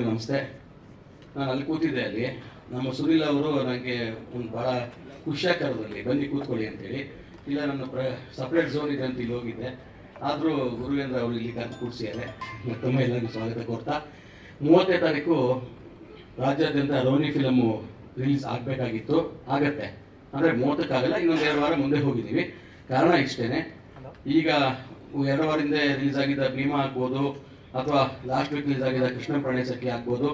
ನಮಸ್ತೆ. ನಾನು ಅಲ್ಲಿ ಕೂತಿದ್ದೆ ಅಲ್ಲಿ. ನಮ್ಮ ಸುನಿಲ್ ಅವರು ನನಗೆ ಒಂದು ಭಾಳ ಖುಷಿಯಾಗಿ ಕರೆದಲ್ಲಿ ಬನ್ನಿ ಕೂತ್ಕೊಳ್ಳಿ ಅಂತೇಳಿ. ಇಲ್ಲ, ನನ್ನ ಪ್ರ ಸಪ್ರೇಟ್ ಝೋನ್ ಇದೆ ಅಂತ ಇಲ್ಲಿ ಹೋಗಿದ್ದೆ. ಆದರೂ ಗುರುವೇಂದ್ರ ಅವರು ಇಲ್ಲಿ ಕರೆದು ಕೂಡಿಸಿದ್ದಾರೆ ಮತ್ತೊಮ್ಮೆ ಎಲ್ಲರಿಗೂ ಸ್ವಾಗತ ಕೋರ್ತಾ ಮೂವತ್ತನೇ ತಾರೀಕು ರಾಜ್ಯಾದ್ಯಂತ ರೋನಿ ಫಿಲಮು ರಿಲೀಸ್ ಆಗಬೇಕಾಗಿತ್ತು. ಆಗತ್ತೆ. ಅಂದರೆ ಮೂವತ್ತಕ್ಕಾಗಲ್ಲ, ಇನ್ನೊಂದು ಎರಡು ವಾರ ಮುಂದೆ ಹೋಗಿದ್ದೀವಿ. ಕಾರಣ ಇಷ್ಟೇ ಈಗ ಎರಡು ವಾರದಿಂದ ರಿಲೀಸ್ ಆಗಿದ್ದ ಭೀಮಾ ಆಗ್ಬೋದು. ಅಥವಾ ಲಾಸ್ಟ್ ವೀಕ್ ರಿಲೀಸ್ ಆಗಿದ್ದ ಕೃಷ್ಣ ಪ್ರಾಣಿ ಸಖಿ ಆಗ್ಬೋದು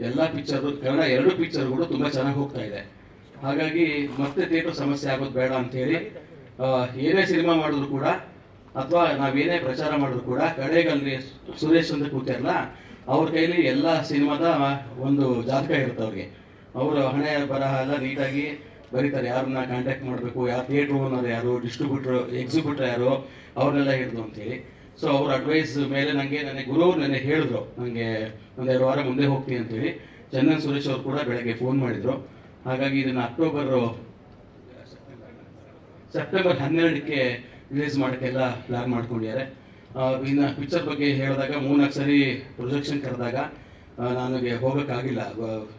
ಎಲ್ಲ ಪಿಕ್ಚರ್ ಕನ್ನಡ ಎರಡು ಪಿಕ್ಚರ್ಗಳು ತುಂಬ ಚೆನ್ನಾಗಿ ಹೋಗ್ತಾ ಇದೆ. ಹಾಗಾಗಿ ಮತ್ತೆ ಥಿಯೇಟರ್ ಸಮಸ್ಯೆ ಆಗೋದು ಬೇಡ ಅಂತೇಳಿ ಆ, ಏನೇ ಸಿನಿಮಾ ಮಾಡಿದ್ರು ಕೂಡ ಅಥವಾ ನಾವೇನೇ ಪ್ರಚಾರ ಮಾಡಿದ್ರು ಕೂಡ ಕಡೆಗಲ್ಲಿ ಸುರೇಶ್ ಅಂತ ಕೂತಿರಲ್ಲ ಅವ್ರ ಕೈಲಿ ಎಲ್ಲ ಸಿನಿಮಾದ ಒಂದು ಜಾತಕ ಇರುತ್ತೆ ಅವ್ರಿಗೆ. ಅವರು ಹಣೆ ಬರಹ ಎಲ್ಲ ನೀಟಾಗಿ ಬರೀತಾರೆ. ಯಾರನ್ನ ಕಾಂಟ್ಯಾಕ್ಟ್ ಮಾಡಬೇಕು ಯಾರು ಥಿಯೇಟ್ರ್ ಓನರ್ ಯಾರು ಡಿಸ್ಟ್ರಿಬ್ಯೂಟರ್ ಎಕ್ಸಿಬ್ಯೂಟರ್ ಯಾರು ಅವ್ರನ್ನೆಲ್ಲ ಹಿಡಿದು ಅಂತೇಳಿ ಸೊ ಅವ್ರ ಅಡ್ವೈಸ್ ಮೇಲೆ ನನಗೆ ನನಗೆ ಗುರು ನನಗೆ ಹೇಳಿದ್ರು. ನನಗೆ ಒಂದೆರಡು ವಾರ ಮುಂದೆ ಹೋಗ್ತೀನಿ ಅಂತೇಳಿ ಚಂದನ್ ಸುರೇಶ್ ಅವರು ಕೂಡ ಬೆಳಗ್ಗೆ ಫೋನ್ ಮಾಡಿದ್ರು. ಹಾಗಾಗಿ ಇದನ್ನು ಅಕ್ಟೋಬರ್ ಸೆಪ್ಟೆಂಬರ್ ಹನ್ನೆರಡಕ್ಕೆ ರಿಲೀಸ್ ಮಾಡೋಕ್ಕೆಲ್ಲ ಪ್ಲಾನ್ ಮಾಡ್ಕೊಂಡಿದ್ದಾರೆ. ಇನ್ನು ಪಿಕ್ಚರ್ ಬಗ್ಗೆ ಹೇಳಿದಾಗ ಮೂರ್ನಾಲ್ಕು ಸರಿ ಪ್ರೊಜೆಕ್ಷನ್ ಕರೆದಾಗ ನನಗೆ ಹೋಗೋಕ್ಕಾಗಿಲ್ಲ.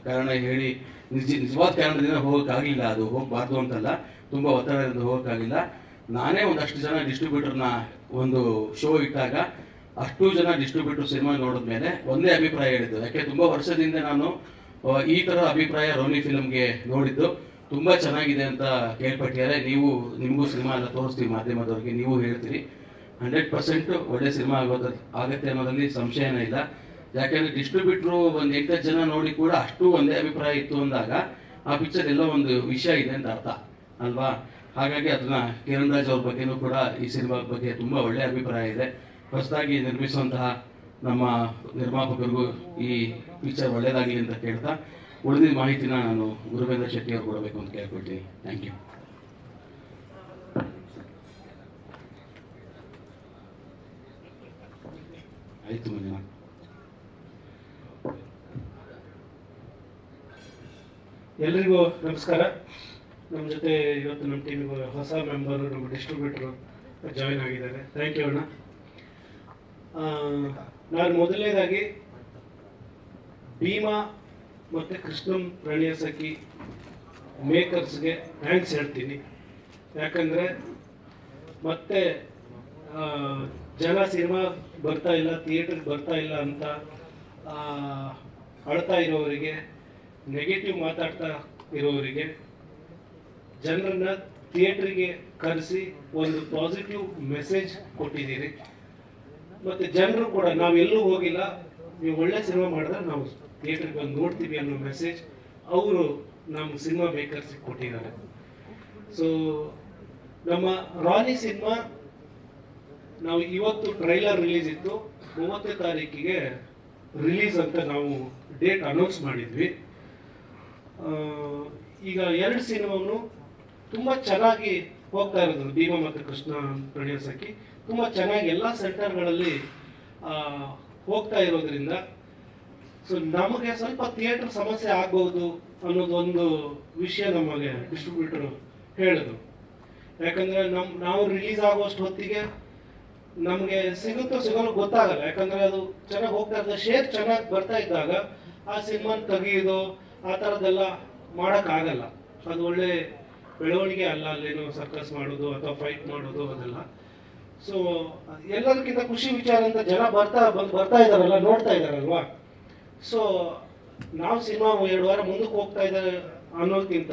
ಕಾರಣ ಹೇಳಿ, ನಿಜ, ನಿಜವಾದ ಕಾರಣದಿಂದ ಹೋಗೋಕ್ಕಾಗಿಲ್ಲ. ಅದು ಹೋಗಬಾರ್ದು ಅಂತಲ್ಲ. ತುಂಬ ಒತ್ತಡದಿಂದ ಹೋಗೋಕ್ಕಾಗಿಲ್ಲ. ನಾನೇ ಒಂದಷ್ಟು ಜನ ಡಿಸ್ಟ್ರಿಬ್ಯೂಟರ್ನ ಒಂದು ಶೋ ಇಟ್ಟಾಗ ಅಷ್ಟು ಜನ ಡಿಸ್ಟ್ರಿಬ್ಯೂಟರ್ ಸಿನಿಮಾ ನೋಡಿದ್ಮೇಲೆ ಒಂದೇ ಅಭಿಪ್ರಾಯ ಹೇಳಿದ್ದು. ಯಾಕೆ ತುಂಬ ವರ್ಷದಿಂದ ನಾನು ಈ ಥರ ಅಭಿಪ್ರಾಯ ರೋನಿ ಫಿಲ್ಮ್ಗೆ ನೋಡಿದ್ದು. ತುಂಬ ಚೆನ್ನಾಗಿದೆ ಅಂತ ಕೇಳ್ಪಟ್ಟಿದ್ದಾರೆ. ನೀವು, ನಿಮಗೂ ಸಿನಿಮಾ ಎಲ್ಲ ತೋರಿಸ್ತೀವಿ ಮಾಧ್ಯಮದವ್ರಿಗೆ, ನೀವು ಹೇಳ್ತೀರಿ. ಹಂಡ್ರೆಡ್ ಪರ್ಸೆಂಟ್ ಒಳ್ಳೆ ಸಿನಿಮಾ ಆಗೋದು ಆಗುತ್ತೆ ಅನ್ನೋದ್ರಲ್ಲಿ ಸಂಶಯನೇ ಇಲ್ಲ. ಯಾಕೆಂದ್ರೆ ಡಿಸ್ಟ್ರಿಬ್ಯೂಟ್ರು ಒಂದು ಎಂಟತ್ತು ಜನ ನೋಡಿ ಕೂಡ ಅಷ್ಟು ಒಂದೇ ಅಭಿಪ್ರಾಯ ಇತ್ತು ಅಂದಾಗ ಆ ಪಿಕ್ಚರ್ ಎಲ್ಲ ಒಂದು ವಿಷಯ ಇದೆ ಅಂತ ಅರ್ಥ. ಅಲ್ವಾ? ಹಾಗಾಗಿ ಅದನ್ನ ಕಿರಣ್ ರಾಜ್ ಅವ್ರ ಬಗ್ಗೆನೂ ಕೂಡ ಈ ಸಿನಿಮಾ ಬಗ್ಗೆ ತುಂಬ ಒಳ್ಳೆ ಅಭಿಪ್ರಾಯ ಇದೆ. ಹೊಸದಾಗಿ ನಿರ್ಮಿಸುವಂತಹ ನಮ್ಮ ನಿರ್ಮಾಪಕರಿಗೂ ಈ ಪಿಕ್ಚರ್ ಒಳ್ಳೇದಾಗಲಿ ಅಂತ ಕೇಳ್ತಾ ಉಳಿದಿದ್ದ ಮಾಹಿತಿನ ನಾನು ಗುರುವೇಂದ್ರ ಶೆಟ್ಟಿ ಅವ್ರು ಕೊಡಬೇಕು ಅಂತ ಕೇಳ್ಕೊಳ್ತೀನಿ. ಥ್ಯಾಂಕ್ ಯು ಆಯ್ತು ಮಂಜುನಾ ಎಲ್ರಿಗೂ ನಮಸ್ಕಾರ. ನಮ್ಮ ಜೊತೆ ಇವತ್ತು ನಮ್ಮ ಟೀಮಿಗೆ ಹೊಸ ಮೆಂಬರು ನಮ್ಮ ಡಿಸ್ಟ್ರಿಬ್ಯೂಟರು ಜಾಯಿನ್ ಆಗಿದ್ದಾರೆ. ಥ್ಯಾಂಕ್ ಯು ಅಣ್ಣ. ನಾನು ಮೊದಲನೇದಾಗಿ ಭೀಮಾ ಮತ್ತು ಕೃಷ್ಣಂ ಪ್ರಣಯ ಸಖಿ ಮೇಕರ್ಸ್ಗೆ ಥ್ಯಾಂಕ್ಸ್ ಹೇಳ್ತೀನಿ. ಯಾಕಂದರೆ ಮತ್ತೆ ಜನ ಸಿನಿಮಾ ಬರ್ತಾ ಇಲ್ಲ ಥಿಯೇಟ್ರಿಗೆ ಬರ್ತಾ ಇಲ್ಲ ಅಂತ ಅಳ್ತಾ ಇರೋವರಿಗೆ ನೆಗೆಟಿವ್ ಮಾತಾಡ್ತಾ ಇರೋವರಿಗೆ ಜನರನ್ನ ಥಿಯೇಟರ್ಗೆ ಕರೆಸಿ ಒಂದು ಪಾಸಿಟಿವ್ ಮೆಸೇಜ್ ಕೊಟ್ಟಿದ್ದೀರಿ. ಮತ್ತೆ ಜನರು ಕೂಡ, ನಾವೆಲ್ಲೂ ಹೋಗಿಲ್ಲ. ನೀವು ಒಳ್ಳೆ ಸಿನಿಮಾ ಮಾಡಿದ್ರೆ ನಾವು ಥಿಯೇಟ್ರಿಗೆ ಬಂದು ನೋಡ್ತೀವಿ ಅನ್ನೋ ಮೆಸೇಜ್ ಅವರು ನಮ್ಮ ಸಿನಿಮಾ ಮೇಕರ್ಸಿಗೆ ಕೊಟ್ಟಿದ್ದಾರೆ. ಸೊ ನಮ್ಮ ರಾನಿ ಸಿನಿಮಾ ನಾವು ಇವತ್ತು ಟ್ರೈಲರ್ ರಿಲೀಸ್ ಇತ್ತು. ಮೂವತ್ತನೇ ತಾರೀಕಿಗೆ ರಿಲೀಸ್ ಅಂತ ನಾವು ಡೇಟ್ ಅನೌನ್ಸ್ ಮಾಡಿದ್ವಿ. ಈಗ ಎರಡು ಸಿನಿಮಾನು ತುಂಬ ಚೆನ್ನಾಗಿ ಹೋಗ್ತಾ ಇರೋದು ಭೀಮ ಮತ್ತು ಕೃಷ್ಣ ಪ್ರಣಯ ತುಂಬಾ ಚೆನ್ನಾಗಿ ಎಲ್ಲ ಸೆಂಟರ್ಗಳಲ್ಲಿ ಹೋಗ್ತಾ ಇರೋದ್ರಿಂದ. ಸೊ ನಮಗೆ ಸ್ವಲ್ಪ ಥಿಯೇಟರ್ ಸಮಸ್ಯೆ ಆಗ್ಬೋದು ಅನ್ನೋದೊಂದು ವಿಷಯ ನಮಗೆ ಡಿಸ್ಟ್ರಿಬ್ಯೂಟರ್ ಹೇಳಿದ್ರು. ಯಾಕಂದ್ರೆ ನಮ್, ನಾವು ರಿಲೀಸ್ ಆಗುವಷ್ಟು ಹೊತ್ತಿಗೆ ನಮಗೆ ಸಿಗುತ್ತೋ ಸಿಗಲ್ಲ ಗೊತ್ತಾಗಲ್ಲ. ಯಾಕಂದ್ರೆ ಅದು ಚೆನ್ನಾಗಿ ಹೋಗ್ತಾ ಇರ್ತದೆ. ಶೇರ್ ಚೆನ್ನಾಗಿ ಬರ್ತಾ ಇದ್ದಾಗ ಆ ಸಿನಿಮಾ ತೆಗೆಯೋದು, ಆ ಥರದ್ದೆಲ್ಲ ಮಾಡೋಕ್ಕಾಗಲ್ಲ. ಅದು ಒಳ್ಳೆ ಬೆಳವಣಿಗೆ ಅಲ್ಲ, ಅಲ್ಲೇನೋ ಸರ್ಕಸ್ ಮಾಡೋದು ಅಥವಾ ಫೈಟ್ ಮಾಡೋದು ಅದೆಲ್ಲ. ಸೊ ಎಲ್ಲದಕ್ಕಿಂತ ಖುಷಿ ವಿಚಾರ ಅಂತ ಜನ ಬರ್ತಾ ಬಂದು, ಬರ್ತಾ ಇದಾರಲ್ಲ, ನೋಡ್ತಾ ಇದಾರಲ್ವಾ? ಸೊ ನಾವು ಸಿನಿಮಾ ಎರಡು ವಾರ ಮುಂದಕ್ಕೆ ಹೋಗ್ತಾ ಇದ್ದಾರೆ ಅನ್ನೋದಕ್ಕಿಂತ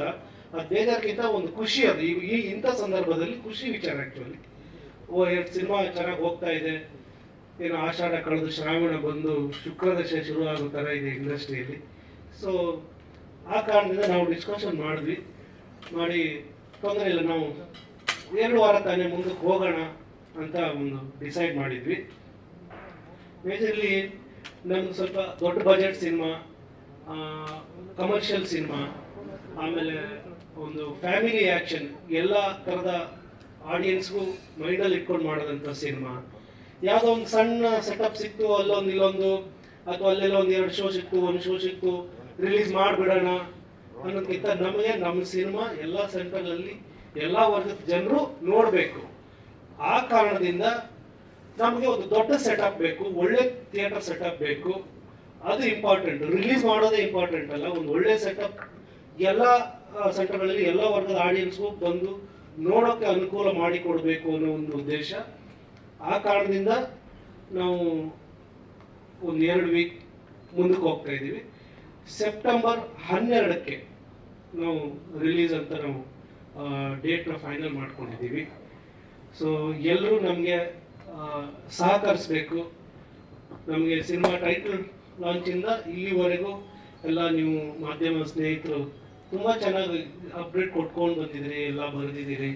ಅದು ಬೇಜಾರ್ಗಿಂತ ಒಂದು ಖುಷಿ ಅದು. ಈ ಇಂಥ ಸಂದರ್ಭದಲ್ಲಿ ಖುಷಿ ವಿಚಾರ ಆ್ಯಕ್ಚುಲಿ ಓ ಎರಡು ಸಿನಿಮಾ ಚೆನ್ನಾಗಿ ಹೋಗ್ತಾ ಇದೆ. ಏನು ಆಷಾಢ ಕಳೆದು ಶ್ರಾವಣ ಬಂದು ಶುಕ್ರದಶ ಶುರು ಆಗೋ ಥರ ಇದೆ ಇಂಡಸ್ಟ್ರಿಯಲ್ಲಿ ಸೊ ಆ ಕಾರಣದಿಂದ ನಾವು ಡಿಸ್ಕಷನ್ ಮಾಡಿದ್ವಿ. ಮಾಡಿ ತೊಂದರೆ ಇಲ್ಲ, ನಾವು ಎರಡು ವಾರ ತಾನೇ ಮುಂದಕ್ಕೆ ಹೋಗೋಣ ಅಂತ ಒಂದು ಡಿಸೈಡ್ ಮಾಡಿದ್ವಿ. ಮೇಜರ್ಲಿ ನಮ್ದು ಸ್ವಲ್ಪ ದೊಡ್ಡ ಬಜೆಟ್ ಸಿನಿಮಾ ಕಮರ್ಷಿಯಲ್ ಸಿನಿಮಾ ಆಮೇಲೆ ಒಂದು ಫ್ಯಾಮಿಲಿ ಆ್ಯಕ್ಷನ್ ಎಲ್ಲ ಥರದ ಆಡಿಯನ್ಸ್ಗೂ ಮೈಂಡಲ್ಲಿ ಇಟ್ಕೊಂಡು ಮಾಡೋದಂಥ ಸಿನಿಮಾ ಯಾವುದೋ ಒಂದು ಸಣ್ಣ ಸೆಟಪ್ ಸಿಕ್ತು, ಅಲ್ಲೊಂದು ಇಲ್ಲೊಂದು, ಅಥವಾ ಅಲ್ಲೆಲ್ಲ ಒಂದು ಎರಡು ಶೋ ಸಿಕ್ತು, ಒಂದು ಶೋ ಸಿಕ್ತು ರಿಲೀಸ್ ಮಾಡಿಬಿಡೋಣ. ಅನ್ನೋದಕ್ಕಿಂತ ನಮಗೆ ನಮ್ಮ ಸಿನಿಮಾ ಎಲ್ಲ ಸೆಂಟರ್ಗಳಲ್ಲಿ ಎಲ್ಲ ವರ್ಗದ ಜನರು ನೋಡಬೇಕು. ಆ ಕಾರಣದಿಂದ ನಮಗೆ ಒಂದು ದೊಡ್ಡ ಸೆಟಪ್ ಬೇಕು, ಒಳ್ಳೆ ಥಿಯೇಟರ್ ಸೆಟಪ್ ಬೇಕು. ಅದು ಇಂಪಾರ್ಟೆಂಟ್ ರಿಲೀಸ್ ಮಾಡೋದೇ ಇಂಪಾರ್ಟೆಂಟ್ ಅಲ್ಲ. ಒಂದು ಒಳ್ಳೆ ಸೆಟಪ್ ಎಲ್ಲ ಸೆಂಟರ್ಗಳಲ್ಲಿ ಎಲ್ಲ ವರ್ಗದ ಆಡಿಯನ್ಸ್ಗೂ ಬಂದು ನೋಡೋಕ್ಕೆ ಅನುಕೂಲ ಮಾಡಿಕೊಡಬೇಕು ಅನ್ನೋ ಒಂದು ಉದ್ದೇಶ. ಆ ಕಾರಣದಿಂದ ನಾವು ಒಂದು ಎರಡು ವೀಕ್ ಮುಂದಕ್ಕೆ ಹೋಗ್ತಾ ಇದ್ದೀವಿ. ಸೆಪ್ಟೆಂಬರ್ ಹನ್ನೆರಡಕ್ಕೆ ನಾವು ರಿಲೀಸ್ ಅಂತ ನಾವು ಡೇಟ್ನ ಫೈನಲ್ ಮಾಡ್ಕೊಂಡಿದ್ದೀವಿ. ಸೊ ಎಲ್ಲರೂ ನಮಗೆ ಸಹಕರಿಸ್ಬೇಕು. ನಮಗೆ ಸಿನಿಮಾ ಟೈಟಲ್ ಲಾಂಚಿಂದ ಇಲ್ಲಿವರೆಗೂ ಎಲ್ಲ ನೀವು ಮಾಧ್ಯಮ ಸ್ನೇಹಿತರು ತುಂಬ ಚೆನ್ನಾಗಿ ಅಪ್ಡೇಟ್ ಕೊಟ್ಕೊಂಡು ಬಂದಿದ್ದೀರಿ, ಎಲ್ಲ ಬರೆದಿದ್ದೀರಿ.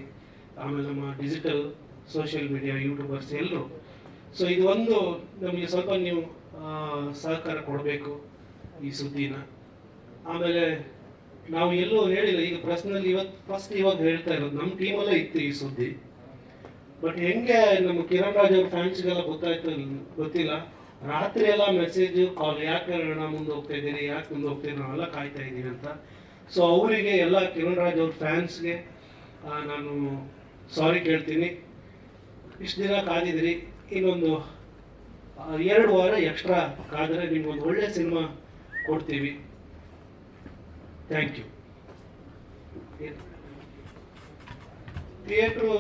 ಆಮೇಲೆ ನಮ್ಮ ಡಿಜಿಟಲ್ ಸೋಷಿಯಲ್ ಮೀಡಿಯಾ ಯೂಟ್ಯೂಬರ್ಸ್ ಎಲ್ಲರೂ ಸೊ ಇದು ಒಂದು ನಮಗೆ ಸ್ವಲ್ಪ ನೀವು ಸಹಕಾರ ಕೊಡಬೇಕು. ಈ ಸುದ್ದಿನ. ಆಮೇಲೆ ನಾವು ಎಲ್ಲೂ ಹೇಳಿಲ್ಲ, ಈಗ ಪ್ರಶ್ನಲ್ಲಿ ಇವತ್ತು ಫಸ್ಟ್ ಇವಾಗ ಹೇಳ್ತಾ ಇರೋದು ನಮ್ಮ ಟೀಮಲ್ಲೇ ಇತ್ತು ಈ ಸುದ್ದಿ. ಬಟ್ ಹೆಂಗೆ ನಮ್ಮ ಕಿರಣ್ ರಾಜ್ ಅವ್ರ ಫ್ಯಾನ್ಸ್ಗೆಲ್ಲ ಗೊತ್ತಾಯ್ತು ಗೊತ್ತಿಲ್ಲ? ರಾತ್ರಿ ಎಲ್ಲ ಮೆಸೇಜ್ ಕಾಲ್ ಯಾಕೆ ಮುಂದೆ ಹೋಗ್ತಾ ಇದ್ದೀರಿ, ಯಾಕೆ ಮುಂದೆ ಹೋಗ್ತೀರಿ ನಾವೆಲ್ಲ ಕಾಯ್ತಾ ಇದ್ದೀವಿ ಅಂತ. ಸೊ ಅವರಿಗೆ ಎಲ್ಲ ಕಿರಣ್ ರಾಜ್ ಅವ್ರ ಫ್ಯಾನ್ಸ್ಗೆ ನಾನು ಸಾರಿ ಕೇಳ್ತೀನಿ. ಇಷ್ಟು ದಿನ ಕಾದಿದ್ರಿ, ಇನ್ನೊಂದು ಎರಡು ವಾರ ಎಕ್ಸ್ಟ್ರಾ ಕಾದರೆ ನಿಮ್ಗೊಂದು ಒಳ್ಳೆ ಸಿನಿಮಾ ಕೊಡ್ತೀವಿ. ಥ್ಯಾಂಕ್ ಯು ಥಿಯೇಟ್ರು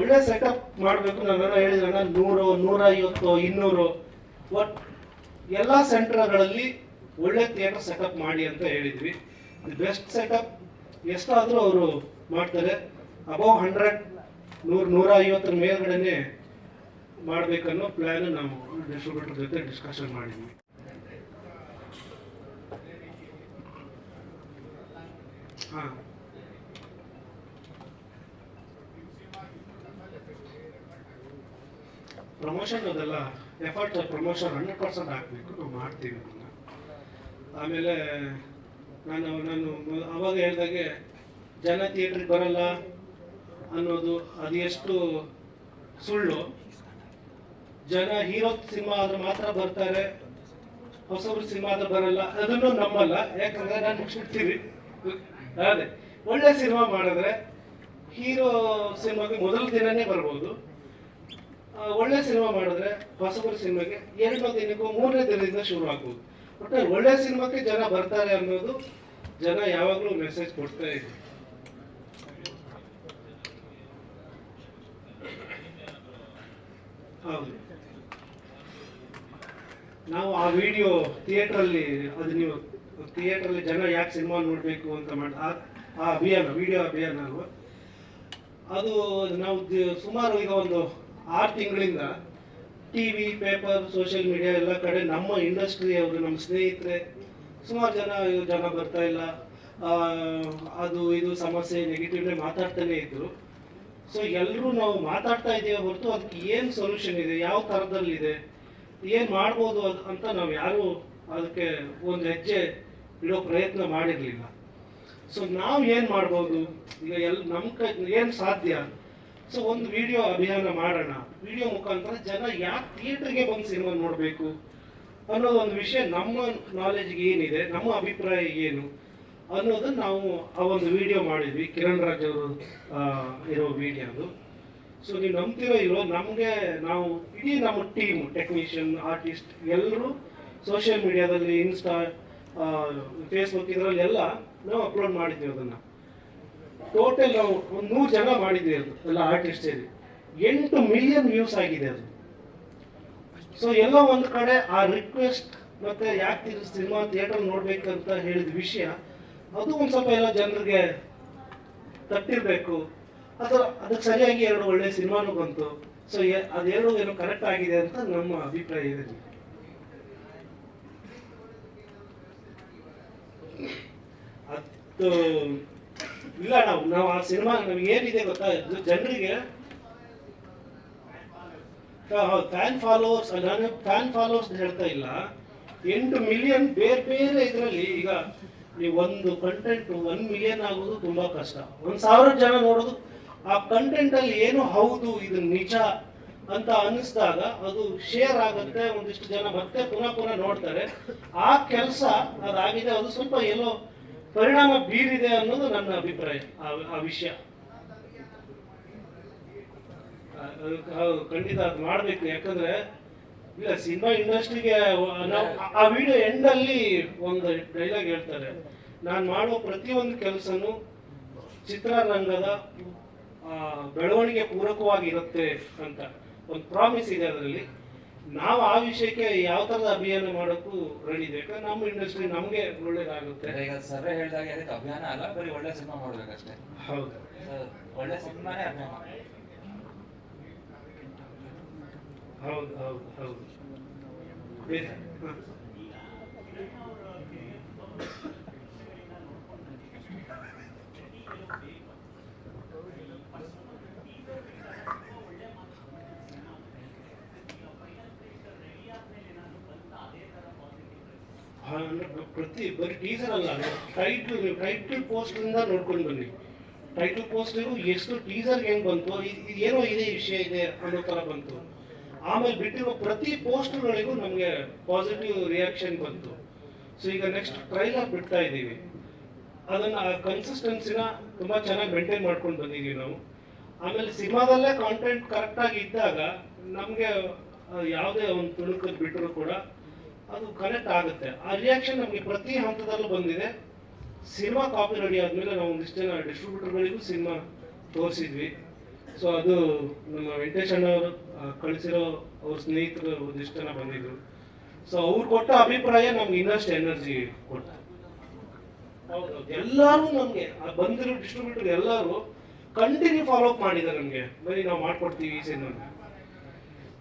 ಒಳ್ಳೆ ಸೆಟಪ್ ಮಾಡಬೇಕು. ನಾನು ಹೇಳಿದ್ರಣ್ಣ ನೂರು ನೂರ ಐವತ್ತು ಇನ್ನೂರು. ಒಟ್ ಎಲ್ಲ ಸೆಂಟರ್ಗಳಲ್ಲಿ ಒಳ್ಳೆ ಥಿಯೇಟರ್ ಸೆಟಪ್ ಮಾಡಿ ಅಂತ ಹೇಳಿದ್ವಿ. ಬೆಸ್ಟ್ ಸೆಟಪ್ ಎಷ್ಟಾದರೂ ಅವರು ಮಾಡ್ತಾರೆ. ಅಬೌವ್ ಹಂಡ್ರೆಡ್ ನೂರು ನೂರ ಐವತ್ತರ ಮೇಲ್ಗಡೆನೆ ಮಾಡಬೇಕನ್ನೋ ಪ್ಲ್ಯಾನ್ ನಾವು ಡಿಸ್ಟ್ರಿಬ್ಯೂಟರ್ ಜೊತೆ ಡಿಸ್ಕಷನ್ ಮಾಡಿದ್ವಿ ಹಾಂ ಪ್ರಮೋಷನ್ ಅದೆಲ್ಲ ಎಫರ್ಟ್ ಪ್ರಮೋಷನ್ ಹಂಡ್ರೆಡ್ ಪರ್ಸೆಂಟ್ ಹಾಕಬೇಕು, ನಾವು ಮಾಡ್ತೀವಿ ಅದನ್ನ. ಆಮೇಲೆ ನಾನು ನಾನು ಅವಾಗ ಹೇಳ್ದಾಗೆ, ಜನ ಥಿಯೇಟ್ರಿಗೆ ಬರಲ್ಲ ಅನ್ನೋದು ಅದು ಎಷ್ಟು ಸುಳ್ಳು. ಜನ ಹೀರೋ ಸಿನಿಮಾ ಆದ್ರೆ ಮಾತ್ರ ಬರ್ತಾರೆ, ಹೊಸಬ್ರು ಸಿನಿಮಾ ಆದ್ರೆ ಬರಲ್ಲ, ಅದನ್ನು ನಂಬಲ್ಲ ಯಾಕಂದ್ರೆ ನಾನು ಮುಗಿಸ್ಬಿಡ್ತೀವಿ ಅದೇ, ಒಳ್ಳೆ ಸಿನಿಮಾ ಮಾಡಿದ್ರೆ ಹೀರೋ ಸಿನಿಮಾಗೆ ಮೊದಲ ದಿನನೇ ಬರ್ಬೋದು. ಒಳ್ಳೆ ಸಿನಿಮಾ ಮಾಡಿದ್ರೆ ಹೊಸಬರ ಸಿನಿಮಾಗೆ ಎರಡನೇ ದಿನಕ್ಕೂ ಮೂರನೇ ದಿನದಿಂದ ಶುರು ಆಗ್ಬೋದು. ಒಟ್ಟು ಒಳ್ಳೆ ಸಿನಿಮಾಕ್ಕೆ ಜನ ಬರ್ತಾರೆ ಅನ್ನೋದು ಜನ ಯಾವಾಗಲೂ ಮೆಸೇಜ್ ಕೊಡ್ತಾ ಇದೆ ಹೌದು. ನಾವು ಆ ವಿಡಿಯೋ ಥಿಯೇಟ್ರಲ್ಲಿ ಅದು ನೀವು ಥಿಯೇಟ್ರಲ್ಲಿ ಜನ ಯಾಕೆ ಸಿನಿಮಾ ನೋಡಬೇಕು ಅಂತ ಮಾಡಿ ಆ ಅಭಿಯಾನ ವಿಡಿಯೋ ಅಭಿಯಾನ ಅಲ್ವಾ? ಅದು ನಾವು ಸುಮಾರು ಈಗ ಒಂದು ಆರು ತಿಂಗಳಿಂದ T V paper social media ಎಲ್ಲ ಕಡೆ ನಮ್ಮ ಇಂಡಸ್ಟ್ರಿ ಅವರು, ನಮ್ಮ ಸ್ನೇಹಿತರೆ ಸುಮಾರು ಜನ ಜನ ಬರ್ತಾ ಇಲ್ಲ. ಅದು ಇದು ಸಮಸ್ಯೆ ನೆಗೆಟಿವ್ನೇ ಮಾತಾಡ್ತಾನೆ ಇದ್ರು. ಸೊ ಎಲ್ಲರೂ ನಾವು ಮಾತಾಡ್ತಾ ಇದ್ದೀವಿ ಹೊರತು ಅದಕ್ಕೆ ಏನು ಸೊಲ್ಯೂಷನ್ ಇದೆ? ಯಾವ ಥರದಲ್ಲಿದೆ? ಏನು ಮಾಡ್ಬೋದು ಅಂತ ನಾವು ಯಾರು ಅದಕ್ಕೆ ಒಂದು ಹೆಜ್ಜೆ ಇಡೋ ಪ್ರಯತ್ನ ಮಾಡಿರಲಿಲ್ಲ. ಸೊ ನಾವು ಏನು ಮಾಡ್ಬೋದು? ಈಗ ಎಲ್ ನಮ್ಮ ಕೈ, ಏನು ಸಾಧ್ಯ? ಸೊ ಒಂದು ವಿಡಿಯೋ ಅಭಿಯಾನ ಮಾಡೋಣ. ವಿಡಿಯೋ ಮುಖಾಂತರ ಜನ ಯಾಕೆ ಥಿಯೇಟ್ರಿಗೆ ಬಂದು ಸಿನಿಮಾ ನೋಡಬೇಕು? ಅನ್ನೋದು ಒಂದು ವಿಷಯ ನಮ್ಮ ನಾಲೆಜ್ಗೆ ಏನಿದೆ, ನಮ್ಮ ಅಭಿಪ್ರಾಯ ಏನು? ಅನ್ನೋದನ್ನ ನಾವು ಆ ಒಂದು ವಿಡಿಯೋ ಮಾಡಿದ್ವಿ. ಕಿರಣ್ ರಾಜ್ ಅವರು ಇರೋ ವಿಡಿಯೋ ಅದು. ಸೊ ನೀವು ನಂಬ್ತಿರೋ ಇರೋ ನಮಗೆ ನಾವು ಇಡೀ ನಮ್ಮ ಟೀಮ್ ಟೆಕ್ನಿಷಿಯನ್ ಆರ್ಟಿಸ್ಟ್ ಎಲ್ಲರೂ ಸೋಷಿಯಲ್ ಮೀಡಿಯಾದಲ್ಲಿ ಇನ್ಸ್ಟಾ ಫೇಸ್ಬುಕ್ ಇದರಲ್ಲೆಲ್ಲ ನಾವು ಅಪ್ಲೋಡ್ ಮಾಡಿದ್ವಿ ಅದನ್ನು. ಟೋಟಲ್ ನಾವು ಒಂದು ನೂರು ಜನ ಮಾಡಿದ್ವಿ ಅದು, ಎಲ್ಲ ಆರ್ಟಿಸ್ಟ್ ಸೇರಿ ಎಂಟು ಮಿಲಿಯನ್ ವ್ಯೂಸ್ ಆಗಿದೆ ಅದು. ಸೊ ಎಲ್ಲ ಒಂದು ಕಡೆ ಆ ರಿಕ್ವೆಸ್ಟ್ ಮತ್ತೆ ಯಾಕೆ ಸಿನಿಮಾ ಥಿಯೇಟರ್ ನೋಡ್ಬೇಕಂತ ಹೇಳಿದ ವಿಷಯ, ಅದು ಒಂದು ಸ್ವಲ್ಪ ಎಲ್ಲ ಜನರಿಗೆ ತಟ್ಟಿರ್ಬೇಕು. ಅಥವಾ ಅದಕ್ಕೆ ಸರಿಯಾಗಿ ಎರಡು ಒಳ್ಳೆ ಸಿನಿಮಾನು ಬಂತು. ಸೊ ಅದೆರಡು ಏನೋ ಕರೆಕ್ಟ್ ಆಗಿದೆ ಅಂತ ನಮ್ಮ ಅಭಿಪ್ರಾಯ ಇದೆ. ಅದು, ಇಲ್ಲ ನಾವು ನಾವು ಆ ಸಿನಿಮಾ ನಮ್ಗೆ ಏನಿದೆ ಗೊತ್ತಾ? ಇದು ಜನರಿಗೆ ಫ್ಯಾನ್ ಫಾಲೋವರ್ಸ್ ನಾನು ಫ್ಯಾನ್ ಫಾಲೋವರ್ಸ್ ಹೇಳ್ತಾ ಇಲ್ಲ. ಎಂಟು ಮಿಲಿಯನ್ ಬೇರೆ ಬೇರೆ ಇದರಲ್ಲಿ ಈಗ ನೀವು ಒಂದು ಕಂಟೆಂಟ್ ಒನ್ ಮಿಲಿಯನ್ ಆಗೋದು ತುಂಬಾ ಕಷ್ಟ. ಒಂದ್ ಸಾವಿರ ಜನ ನೋಡೋದು, ಆ ಕಂಟೆಂಟ್ ಅಲ್ಲಿ ಏನು ಹೌದು, ಇದು ನಿಜ? ಅಂತ ಅನ್ನಿಸಿದಾಗ ಅದು ಶೇರ್ ಆಗುತ್ತೆ ಒಂದಿಷ್ಟು ಜನ ಮತ್ತೆ ಪುನಃ ಪುನಃ ನೋಡ್ತಾರೆ. ಆ ಕೆಲಸ ಅದಾಗಿದೆ ಅದು ಸ್ವಲ್ಪ ಎಲ್ಲೋ ಪರಿಣಾಮ ಬೀರಿದೆ ಅನ್ನೋದು ನನ್ನ ಅಭಿಪ್ರಾಯ ಆ- ವಿಷಯ. ಹೌದು, ಖಂಡಿತ ಅದು ಮಾಡಬೇಕು ಯಾಕಂದ್ರೆ ಇಲ್ಲ ಸಿನಿಮಾ ಇಂಡಸ್ಟ್ರಿಗೆ ಆ ವಿಡಿಯೋ ಎಂಡ್ ಅಲ್ಲಿ ಒಂದು ಡೈಲಾಗ್ ಹೇಳ್ತಾರೆ. ನಾನು ಮಾಡುವ ಪ್ರತಿಯೊಂದು ಕೆಲಸನೂ ಚಿತ್ರರಂಗದ ಬೆಳವಣಿಗೆ ಪೂರಕವಾಗಿರುತ್ತೆ ಅಂತ. ಒಂದು ಪ್ರಾಮಿಸ್ ಇದೆ ಅದರಲ್ಲಿ. ನಾವು ಆ ವಿಷಯಕ್ಕೆ ಯಾವ ತರದ ಅಭಿಯಾನ ಮಾಡೋಕ್ಕೂ ರೆಡಿ ಇದೆ. ಯಾಕಂದ್ರೆ ನಮ್ಮ ಇಂಡಸ್ಟ್ರಿ ನಮಗೆ ಒಳ್ಳೇದಾಗುತ್ತೆ. ಈಗ ಸರ್ರೆ ಹೇಳಿದಾಗ ಅದಕ್ಕೆ ಅಭಿಯಾನ ಅಲ್ಲ ಬರೀ ಒಳ್ಳೆ ಸಿನಿಮಾ ಮಾಡ್ಬೇಕಷ್ಟೇ? ಹೌದು. ಒಳ್ಳೆ ಸಿನಿಮಾನೇ ಅಭಿಯಾನ. ಹೌದು ಹೌದು ಹೌದು ಬೇರೆ ಹ. ಹಾ, ಅಂದ್ರೆ ಪ್ರತಿ ಬರೀ ಟೀಸರ್ ಅಲ್ಲ ಟೈಟಲ್ ಟೈಟಲ್ ಪೋಸ್ಟ್ ಇಂದ ನೋಡ್ಕೊಂಡು ಬನ್ನಿ. ಟೈಟಲ್ ಪೋಸ್ಟಿಗೂ ಎಷ್ಟು ಟೀಸರ್ ಹೆಂಗ್ ಬಂತು ಇದೇನೋ ಇದ್ ವಿಷಯ ಇದೆ ಅನ್ನೋ ಥರ ಬಂತು. ಆಮೇಲೆ ಬಿಟ್ಟಿರೋ ಪ್ರತಿ ಪೋಸ್ಟ್ಗಳಿಗೂ ನಮಗೆ ಪಾಸಿಟಿವ್ ರಿಯಾಕ್ಷನ್ ಬಂತು. ಸೊ ಈಗ ನೆಕ್ಸ್ಟ್ ಟ್ರೈಲರ್ ಬಿಡ್ತಾ ಇದ್ದೀವಿ. ಅದನ್ನ ಆ ಕನ್ಸಿಸ್ಟೆನ್ಸಿನ ತುಂಬ ಚೆನ್ನಾಗಿ ಮೇಂಟೈನ್ ಮಾಡ್ಕೊಂಡು ಬಂದಿದ್ದೀವಿ ನಾವು. ಆಮೇಲೆ ಸಿನಿಮಾದಲ್ಲೇ ಕಾಂಟೆಂಟ್ ಕರೆಕ್ಟಾಗಿ ಇದ್ದಾಗ ನಮಗೆ ಯಾವುದೇ ಒಂದು ತುಣುಕದ್ ಬಿಟ್ಟರು ಕೂಡ ಅದು ಕನೆಕ್ಟ್ ಆಗುತ್ತೆ. ಆ ರಿಯಾಕ್ಷನ್ ನಮಗೆ ಪ್ರತಿ ಹಂತದಲ್ಲೂ ಬಂದಿದೆ. ಸಿನಿಮಾ ಕಾಪಿ ರೆಡಿ ಆದಮೇಲೆ ನಾವು ಒಂದಿಷ್ಟು ಜನ ಡಿಸ್ಟ್ರಿಬ್ಯೂಟರ್ಗಳಿಗೂ ಸಿನಿಮಾ ತೋರಿಸಿದ್ವಿ. ಸೊ ಅದು ನಮ್ಮ ವೆಂಕಟೇಶ್ ಅಣ್ಣ ಅವರು ಕಳಿಸಿರೋ ಅವ್ರ ಸ್ನೇಹಿತರು ಒಂದಿಷ್ಟು ಜನ ಬಂದಿದ್ರು. ಸೊ ಅವ್ರು ಕೊಟ್ಟ ಅಭಿಪ್ರಾಯ ನಮ್ಗೆ ಇನ್ನಷ್ಟು ಎನರ್ಜಿ ಕೊಟ್ಟ. ಎಲ್ಲರೂ ನಮಗೆ ಬಂದಿರೋ ಡಿಸ್ಟ್ರಿಬ್ಯೂಟರ್ ಎಲ್ಲರೂ ಕಂಟಿನ್ಯೂ ಫಾಲೋ ಅಪ್ ಮಾಡಿದ್ದಾರೆ ನಮಗೆ. ಬರೀ ನಾವು ಮಾಡ್ಕೊಡ್ತೀವಿ ಈ ಸಿನಿಮಾ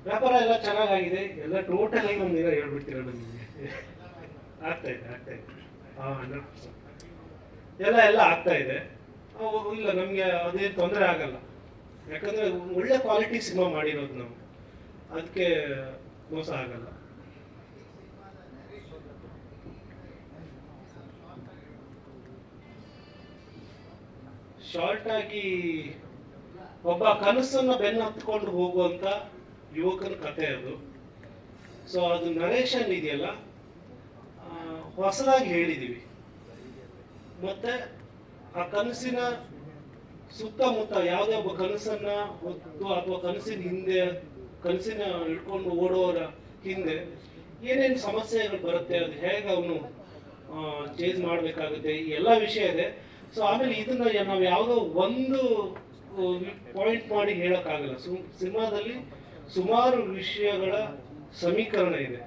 ವ್ಯಾಪಾರ ಎಲ್ಲ ಚೆನ್ನಾಗಾಗಿದೆ. ಎಲ್ಲ ಟೋಟಲ್ ಆಗಿ ನಮ್ಗೆ ಹೇಳ್ಬಿಡ್ತೀರ ನಮಗೆ? ಆಗ್ತಾ ಇದೆ ಆಗ್ತಾ ಇದೆ. ಹಾಂ ಎಲ್ಲ ಎಲ್ಲ ಆಗ್ತಾ ಇದೆ. ಇಲ್ಲ, ನಮಗೆ ಅದೇನು ತೊಂದರೆ ಆಗಲ್ಲ. ಯಾಕಂದ್ರೆ ಒಳ್ಳೆ ಕ್ವಾಲಿಟಿ ಸಿನಿಮಾ ಮಾಡಿರೋದು ನಾವು. ಅದಕ್ಕೆ ಮೋಸ ಆಗಲ್ಲ. ಶಾರ್ಟ್ ಆಗಿ ಒಬ್ಬ ಕನಸನ್ನ ಬೆನ್ನ ಹತ್ಕೊಂಡು ಹೋಗುವಂತ ಯುವಕನ ಕತೆ ಅದು. ಸೊ ಅದು ನರೇಶನ್ ಇದೆಯಲ್ಲ? ಹೊಸದಾಗಿ ಹೇಳಿದೀವಿ. ಮತ್ತೆ ಆ ಕನಸಿನ ಸುತ್ತಮುತ್ತ ಯಾವುದೇ ಒಬ್ಬ ಕನಸನ್ನ ಹೊತ್ತು ಅಥವಾ ಕನಸಿನ ಹಿಂದೆ, ಕನಸಿನ ಹಿಡ್ಕೊಂಡು ಓಡೋರ ಹಿಂದೆ ಏನೇನು ಸಮಸ್ಯೆಗಳು ಬರುತ್ತೆ, ಅದು ಹೇಗೆ ಅವನು ಚೇಂಜ್ ಮಾಡಬೇಕಾಗುತ್ತೆ ಎಲ್ಲ ವಿಷಯ ಇದೆ. ಸೊ ಆಮೇಲೆ ಇದನ್ನ ನಾವು ಯಾವುದೋ ಒಂದು ಪಾಯಿಂಟ್ ಮಾಡಿ ಹೇಳೋಕ್ಕಾಗಲ್ಲ. ಸುಮ್, ಸಿನಿಮಾದಲ್ಲಿ ಸುಮಾರು ವಿಷಯಗಳ ಸಮೀಕರಣ ಇದೆ.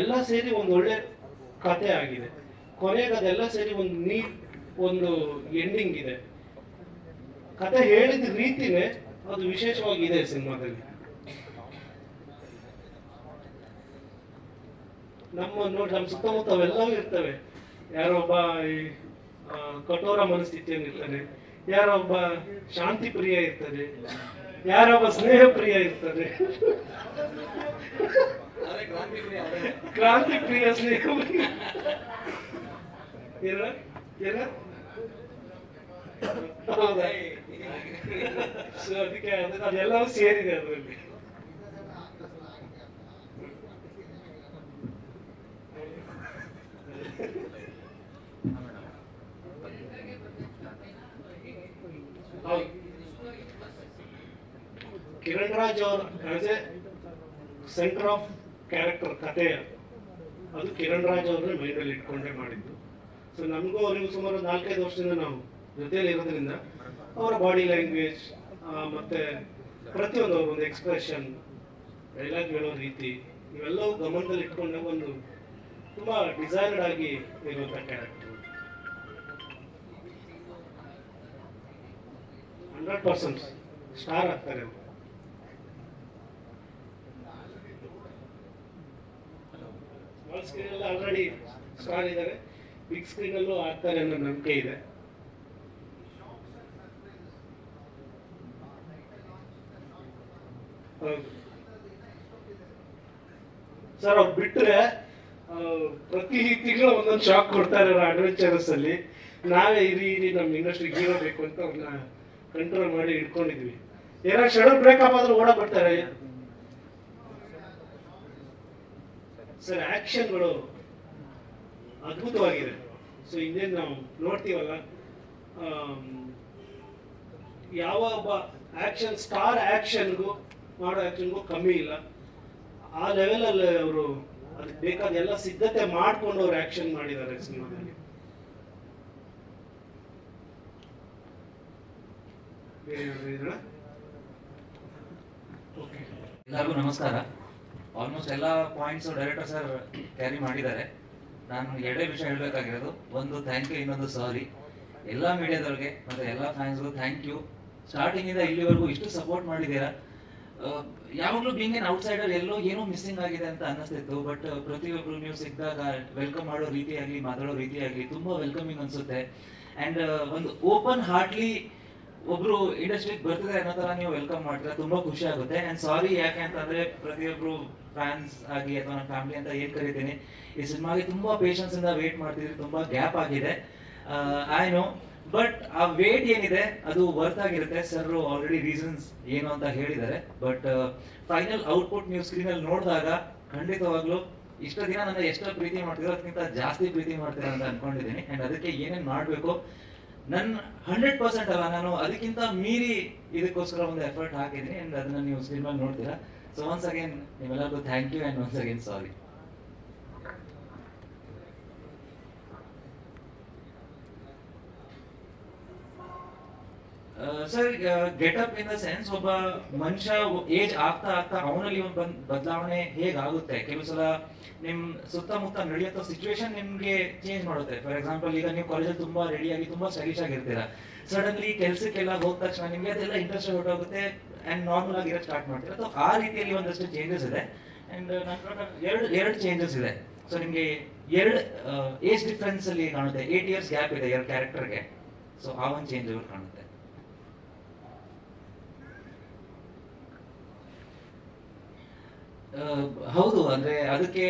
ಎಲ್ಲ ಸೇರಿ ಒಂದು ಒಳ್ಳೆ ಕತೆ ಆಗಿದೆ. ಕೊನೆಗೆ ಅದೆಲ್ಲ ಸೇರಿ ಒಂದು ನೀ, ಒಂದು ಎಂಡಿಂಗ್ ಇದೆ. ಕತೆ ಹೇಳಿದ ರೀತಿನೇ ಅದು ವಿಶೇಷವಾಗಿ ಇದೆ ಸಿನಿಮಾದಲ್ಲಿ. ನಮ್ಮ ನೋಡಿ, ನಮ್ಮ ಸುತ್ತಮುತ್ತ ಅವೆಲ್ಲವೂ ಇರ್ತವೆ ಯಾರೊಬ್ಬ ಕಠೋರ ಮನಸ್ಥಿತಿಯನ್ನು ಇರ್ತಾನೆ ಯಾರೊಬ್ಬ ಶಾಂತಿ ಪ್ರಿಯ ಇರ್ತಾರೆ ಯಾರೊಬ್ಬ ಸ್ನೇಹ ಪ್ರಿಯ ಇರ್ತಾರೆ ಕ್ರಾಂತಿ ಪ್ರಿಯ ಸ್ನೇಹ ಪ್ರಿಯ ಏನ? ಏನ? ಹೌದಾ? ಸೊ ಅದಕ್ಕೆ ಅದು- ಅದೆಲ್ಲವೂ ಸೇರಿದೆ ಅದರಲ್ಲಿ ಹೌದು. ಕಿರಣ್ ರಾಜ್ ಅವರ ಆಸ್ ಸೆಂಟರ್ ಆಫ್ ಕ್ಯಾರೆಕ್ಟರ್ ಕತೆ ಅದು. ಕಿರಣ್ ರಾಜ್ ಅವ್ರನ್ನ ಮೈಂಡಲ್ಲಿ ಇಟ್ಕೊಂಡೇ ಮಾಡಿದ್ದು. ಸೊ ನಮಗೂ ಅವರಿಗೂ ಸುಮಾರು ನಾಲ್ಕೈದು ವರ್ಷದಿಂದ ನಾವು ಜೊತೆಯಲ್ಲಿ ಇರೋದ್ರಿಂದ ಅವರ ಬಾಡಿ ಲ್ಯಾಂಗ್ವೇಜ್ ಮತ್ತೆ ಪ್ರತಿಯೊಂದು ಒಂದು ಎಕ್ಸ್ಪ್ರೆಷನ್ ಡೈಲಾಗ್ ಹೇಳೋ ರೀತಿ, ಇವೆಲ್ಲವೂ ಗಮನದಲ್ಲಿ ಇಟ್ಕೊಂಡಾಗ ಒಂದು ತುಂಬಾ ಡಿಸೈರ್ಡ್ ಆಗಿ ಇರುವಂತ ಕ್ಯಾರೆಕ್ಟರ್ ಹಂಡ್ರೆಡ್ ಪರ್ಸೆಂಟ್ ಸ್ಟಾರ್ ಆಗ್ತಾರೆ ಅವರು. ಸ್ಮಾಲ್ ಸ್ಕ್ರೀನ್ ಎಲ್ಲ ಆಲ್ರೆಡಿ ಸ್ಟಾರ್ ಇದ್ದಾರೆ ಬಿಗ್ ಸ್ಕ್ರೀನ್ ಅಲ್ಲೂ ಆಗ್ತಾರೆ ಅನ್ನೋ ನಂಬಿಕೆ ಇದೆ. ಸರ್ ಅವ್ರು ಬಿಟ್ರೆ ಪ್ರತಿ ತಿಂಗಳು ಒಂದೊಂದು ಶಾಕ್ ಕೊಡ್ತಾರೆ ಅಡ್ವೆಂಚರಸ್ ಅಲ್ಲಿ. ನಾವೇ ಇರಿ ಇರಿ ನಮ್ಮ ಇಂಡಸ್ಟ್ರಿಗೆ ಹೀರೋ ಬೇಕು ಅಂತ ಅವ್ರನ್ನ ಕಂಟ್ರೋಲ್ ಮಾಡಿ ಇಟ್ಕೊಂಡಿದ್ವಿ. ಏನಾದ್ರು ಶಡಲ್ ಬ್ರೇಕಪ್ ಆದ್ರೆ ಓಡ ಬಿಡ್ತಾರೆ ಸರ್ ಆಕ್ಷನ್ಗಳು ಅದ್ಭುತವಾಗಿದೆ. ಸೊ ಇನ್ನೇನು ನಾವು ನೋಡ್ತೀವಲ್ಲ ಯಾವ ಒಬ್ಬ ಆಕ್ಷನ್ ಸ್ಟಾರ್ ಆ್ಯಕ್ಷನ್ಗೂ ಮಾಡೋ ಆ್ಯಕ್ಷನ್ಗೂ ಕಮ್ಮಿ ಇಲ್ಲ. ಆ ಲೆವೆಲಲ್ಲಿ ಅವರು ಅದಕ್ಕೆ ಬೇಕಾದ ಎಲ್ಲ ಸಿದ್ಧತೆ ಮಾಡಿಕೊಂಡು ಅವ್ರು ಆಕ್ಷನ್ ಮಾಡಿದ್ದಾರೆ ಸಿನಿಮಾದಲ್ಲಿ. ಎಲ್ಲರಿಗೂ ನಮಸ್ಕಾರ. ಆಲ್ಮೋಸ್ಟ್ ಎಲ್ಲ ಪಾಯಿಂಟ್ಸ್ ಡೈರೆಕ್ಟರ್ ಸರ್ ಕ್ಯಾರಿ ಮಾಡಿದ್ದಾರೆ. ನಾನು ಎರಡೇ ವಿಷಯ ಹೇಳಬೇಕಾಗಿರೋದು, ಒಂದು ಥ್ಯಾಂಕ್ ಯು ಇನ್ನೊಂದು ಸಾರಿ ಎಲ್ಲ ಮೀಡಿಯಾದವ್ರಿಗೆ ಮತ್ತೆ ಎಲ್ಲ ಫ್ಯಾನ್ಸ್ಗೂ ಥ್ಯಾಂಕ್ ಯು ಸ್ಟಾರ್ಟಿಂಗಿಂದ ಇಲ್ಲಿವರೆಗೂ ಇಷ್ಟು ಸಪೋರ್ಟ್ ಮಾಡಿದ್ದೀರಾ? ಯಾವಾಗಲೂ ಬೀಂಗ್ ಏನ್ ಔಟ್ಸೈಡರ್ ಎಲ್ಲೋ ಏನೋ ಮಿಸ್ಸಿಂಗ್ ಆಗಿದೆ ಅಂತ ಅನ್ನಿಸ್ತಿತ್ತು ಬಟ್ ಪ್ರತಿಯೊಬ್ಬರು ನೀವು ಸಿಕ್ಕಿದಾಗ ವೆಲ್ಕಮ್ ಮಾಡೋ ರೀತಿಯಾಗಲಿ, ಮಾತಾಡೋ ರೀತಿಯಾಗಲಿ ತುಂಬಾ ವೆಲ್ಕಮಿಂಗ್ ಅನ್ಸುತ್ತೆ. ಅಂಡ್ ಒಂದು ಓಪನ್ ಹಾರ್ಟ್ಲಿ ಒಬ್ರು ಇಂಡಸ್ಟ್ರಿಗೆ ಬರ್ತದೆ ಅನ್ನೋ ತರ ನೀವು ವೆಲ್ಕಮ್ ಮಾಡಿದ್ರೆ ತುಂಬಾ ಖುಷಿ ಆಗುತ್ತೆ. ಅಂಡ್ ಸಾರಿ ಯಾಕೆ ಅಂತಂದ್ರೆ ಪ್ರತಿಯೊಬ್ರು ಫ್ಯಾನ್ಸ್ ಆಗಿ ಅಥವಾ ನನ್ನ ಫ್ಯಾಮಿಲಿ ಅಂತ ಏನ್ ಕರಿತೀನಿ? ಈ ಸಿನಿಮಾಗೆ ತುಂಬಾ ಪೇಷನ್ಸ್ ಇಂದ ವೇಟ್ ಮಾಡ್ತಿದ್ರಿ ತುಂಬಾ ಗ್ಯಾಪ್ ಆಗಿದೆ. ಐ ನೋ ಬಟ್ ಆ ವೇಟ್ ಏನಿದೆ, ಅದು ವರ್ತ್ ಆಗಿರುತ್ತೆ. ಸರ್ ಆಲ್ರೆಡಿ ರೀಸನ್ಸ್ ಏನು ಅಂತ ಹೇಳಿದ್ದಾರೆ. ಬಟ್ ಫೈನಲ್ ಔಟ್ಪುಟ್ ನೀವು ಸ್ಕ್ರೀನ್ ಅಲ್ಲಿ ನೋಡಿದಾಗ ಖಂಡಿತವಾಗ್ಲೂ ಇಷ್ಟ ದಿನ ನನ್ನ ಎಷ್ಟು ಪ್ರೀತಿ ಮಾಡ್ತಿರೋ ಅದಕ್ಕಿಂತ ಜಾಸ್ತಿ ಪ್ರೀತಿ ಮಾಡ್ತೀರಾ ಅಂತ ಅನ್ಕೊಂಡಿದ್ದೀನಿ. ಅಂಡ್ ಅದಕ್ಕೆ ಏನೇನ್ ಮಾಡ್ಬೇಕು? ನನ್ನ ಹಂಡ್ರೆಡ್ ಪರ್ಸೆಂಟ್ ಅಲ್ಲ, ನಾನು ಅದಕ್ಕಿಂತ ಮೀರಿ ಇದಕ್ಕೋಸ್ಕರ ಒಂದು ಎಫರ್ಟ್ ಹಾಕಿದ್ದೀನಿ ಅಂಡ್ ಅದನ್ನ ನೀವು ಸಿನಿಮಾ ನೋಡ್ತೀರಾ. ಸೊ ಒನ್ಸ್ ಅಗೇನ್ ನಿಮ್ಮೆಲ್ಲರಿಗೂ thank you and once again sorry sir getup in the sense ಒಬ್ಬ ಮನುಷ್ಯ ಏಜ್ ಆಗ್ತಾ ಆಗ್ತಾ ಅವನಲ್ಲಿ ಒಂದು ಬಂದ್, ಬದಲಾವಣೆ ಹೇಗಾಗುತ್ತೆ? ಕೆಲವು ಸಲ ನಿಮ್ ಸುತ್ತಮುತ್ತ ನಡೆಯುವಂತ ಸಿಚುವೇಶನ್ ನಿಮ್ಗೆ ಚೇಂಜ್ ಮಾಡುತ್ತೆ. ಫಾರ್ ಎಕ್ಸಾಂಪಲ್ ಈಗ ನೀವು ಕಾಲೇಜಲ್ಲಿ ತುಂಬಾ ರೆಡಿಯಾಗಿ ತುಂಬಾ ಸ್ಟೈಲಿಶ್ ಆಗಿರ್ತೀರಾ. ಸಡನ್ಲಿ ಕೆಲ್ಸಕ್ಕೆಲ್ಲ ಹೋದ ತಕ್ಷಣ ನಿಮ್ಗೆ ಅದೆಲ್ಲ ಇಂಟ್ರೆಸ್ಟ್ ಹೊರಟೋಗುತ್ತೆ ಅಂಡ್ ನಾರ್ಮಲ್ ಆಗಿ ಇರೋಕ್ಕೆ ಸ್ಟಾರ್ಟ್ ಮಾಡ್ತೀರಾ? ಸೊ ಆ ರೀತಿಯಲ್ಲಿ ಒಂದಷ್ಟು ಚೇಂಜಸ್ ಇದೆ. ಅಂಡ್ ನನ್ನ ಪ್ರಕಾರ ಎರಡು ಎರಡು ಚೇಂಜಸ್ ಇದೆ. ಸೊ ನಿಮ್ಗೆ ಎರಡು ಏಜ್ ಡಿಫ್ರೆನ್ಸ್ ಅಲ್ಲಿ ಕಾಣುತ್ತೆ. ಏಟ್ ಇಯರ್ಸ್ ಗ್ಯಾಪ್ ಇದೆ ಎರಡು ಕ್ಯಾರೆಕ್ಟರ್ಗೆ ಸೊ ಆ ಒಂದು ಚೇಂಜ್ ಕಾಣುತ್ತೆ ಆ, ಹೌದು, ಅಂದ್ರೆ ಅದಕ್ಕೆ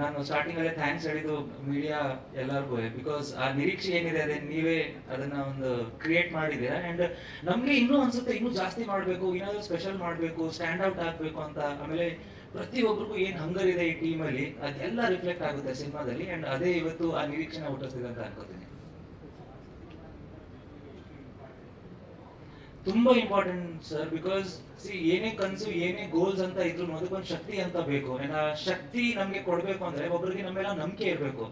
ನಾನು ಸ್ಟಾರ್ಟಿಂಗ್ ಅಲ್ಲೇ ಥ್ಯಾಂಕ್ಸ್ ಹೇಳಿದ್ದು ಮೀಡಿಯಾ ಎಲ್ಲರಿಗೂ ಬಿಕಾಸ್ ಆ ನಿರೀಕ್ಷೆ ಏನಿದೆ ಅದೇ ನೀವೇ ಅದನ್ನ ಒಂದು ಕ್ರಿಯೇಟ್ ಮಾಡಿದ್ದೀರಾ? ಅಂಡ್ ನಮ್ಗೆ ಇನ್ನೂ ಅನ್ಸುತ್ತೆ, ಇನ್ನೂ ಜಾಸ್ತಿ ಮಾಡ್ಬೇಕು ಏನಾದ್ರು ಸ್ಪೆಷಲ್ ಮಾಡ್ಬೇಕು ಸ್ಟ್ಯಾಂಡ್ ಔಟ್ ಆಗ್ಬೇಕು ಅಂತ. ಆಮೇಲೆ ಪ್ರತಿಯೊಬ್ಬರಿಗೂ ಏನ್ ಹಂಗರ್ ಇದೆ ಈ ಟೀಮ್ ಅಲ್ಲಿ, ಅದೆಲ್ಲ ರಿಫ್ಲೆಕ್ಟ್ ಆಗುತ್ತೆ ಸಿನಿಮಾದಲ್ಲಿ. ಅಂಡ್ ಅದೇ ಇವತ್ತು ಆ ನಿರೀಕ್ಷೆನ ಹುಟ್ಟಿಸ್ತಿದೆ ಅಂತ ಅನ್ಕೋತೀನಿ. ತುಂಬಾ ಇಂಪಾರ್ಟೆಂಟ್ ಸರ್ ಬಿಕಾಸ್ ಸಿ ಏನೇ ಕನ್ಸು, ಏನೇ ಗೋಲ್ಸ್ ಅಂತ ಇದ್ರು ಅದಕ್ಕೊಂದು ಶಕ್ತಿ ಅಂತ ಬೇಕು. ಏನ ಆ ಶಕ್ತಿ ನಮ್ಗೆ ಕೊಡ್ಬೇಕು ಅಂದ್ರೆ ಒಬ್ಬರಿಗೆ ನಮ್ಮೆಲ್ಲ ನಂಬಿಕೆ ಇರಬೇಕು.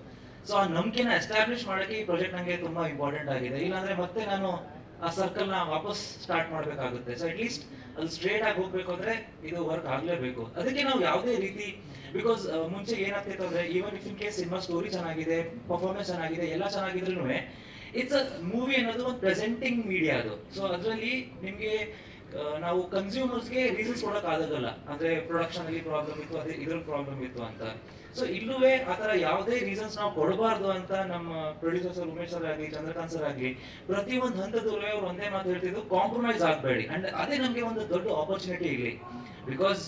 ಸೊ ಆ ನಂಬಿಕೆನ ಎಸ್ಟಾಬ್ಲಿಷ್ ಮಾಡಕ್ಕೆ ಈ ಪ್ರಾಜೆಕ್ಟ್ ನಂಗೆ ತುಂಬಾ ಇಂಪಾರ್ಟೆಂಟ್ ಆಗಿದೆ. ಇಲ್ಲಾಂದ್ರೆ ಮತ್ತೆ ನಾನು ಆ ಸರ್ಕಲ್ನ ವಾಪಸ್ ಸ್ಟಾರ್ಟ್ ಮಾಡ್ಬೇಕಾಗುತ್ತೆ. ಸೊ ಅಟ್ ಲೀಸ್ಟ್ ಸ್ಟ್ರೇಟ್ ಆಗಿ ಹೋಗ್ಬೇಕು ಅಂದ್ರೆ ಇದು ವರ್ಕ್ ಆಗ್ಲೇಬೇಕು. ಅದಕ್ಕೆ ನಾವು ಯಾವುದೇ ರೀತಿ ಬಿಕಾಸ್ ಮುಂಚೆ ಏನಾಗ್ತಿತ್ತು ಅಂದ್ರೆ even if in case cinema story ಚೆನ್ನಾಗಿದೆ ಪರ್ಫಾರ್ಮೆನ್ಸ್ ಚೆನ್ನಾಗಿದೆ, ಎಲ್ಲ ಚೆನ್ನಾಗಿದ್ರು ಇಟ್ಸ್ ಅ ಮೂವಿ ಅನ್ನೋದು ಒಂದು ಪ್ರೆಸೆಂಟಿಂಗ್ ಮೀಡಿಯಾ ಅದು. ಸೊ ಅದರಲ್ಲಿ ನಿಮಗೆ ನಾವು ಕನ್ಸ್ಯೂಮರ್ಸ್ಗೆ ರೀಸನ್ಸ್ ಕೊಡಕ್ ಆಗೋದಲ್ಲ. ಅಂದ್ರೆ ಪ್ರೊಡಕ್ಷನ್ ಅಲ್ಲಿ ಪ್ರಾಬ್ಲಮ್ ಇತ್ತು, ಅದೇ ಇದ್ರಲ್ಲಿ ಪ್ರಾಬ್ಲಮ್ ಇತ್ತು ಅಂತ. ಸೊ ಇಲ್ಲೂವೇ ಆತರ ಯಾವುದೇ ರೀಸನ್ಸ್ ನಾವು ಕೊಡಬಾರ್ದು ಅಂತ ನಮ್ಮ ಪ್ರೊಡ್ಯೂಸರ್ ಸರ್, ಉಮೇಶ್ ಸರ್ ಆಗಲಿ, ಚಂದ್ರಕಾಂತ್ ಸರ್ ಆಗಲಿ ಪ್ರತಿ ಒಂದು ಹಂತದಲ್ಲೂ ಅವ್ರು ಒಂದೇ ಮಾತು ಹೇಳ್ತಿದ್ದು ಕಾಂಪ್ರಮೈಸ್ ಆಗಬೇಡಿ. ಅಂಡ್ ಅದೇ ನಮಗೆ ಒಂದು ದೊಡ್ಡ ಆಪರ್ಚುನಿಟಿ ಇಲ್ಲಿ. ಬಿಕಾಸ್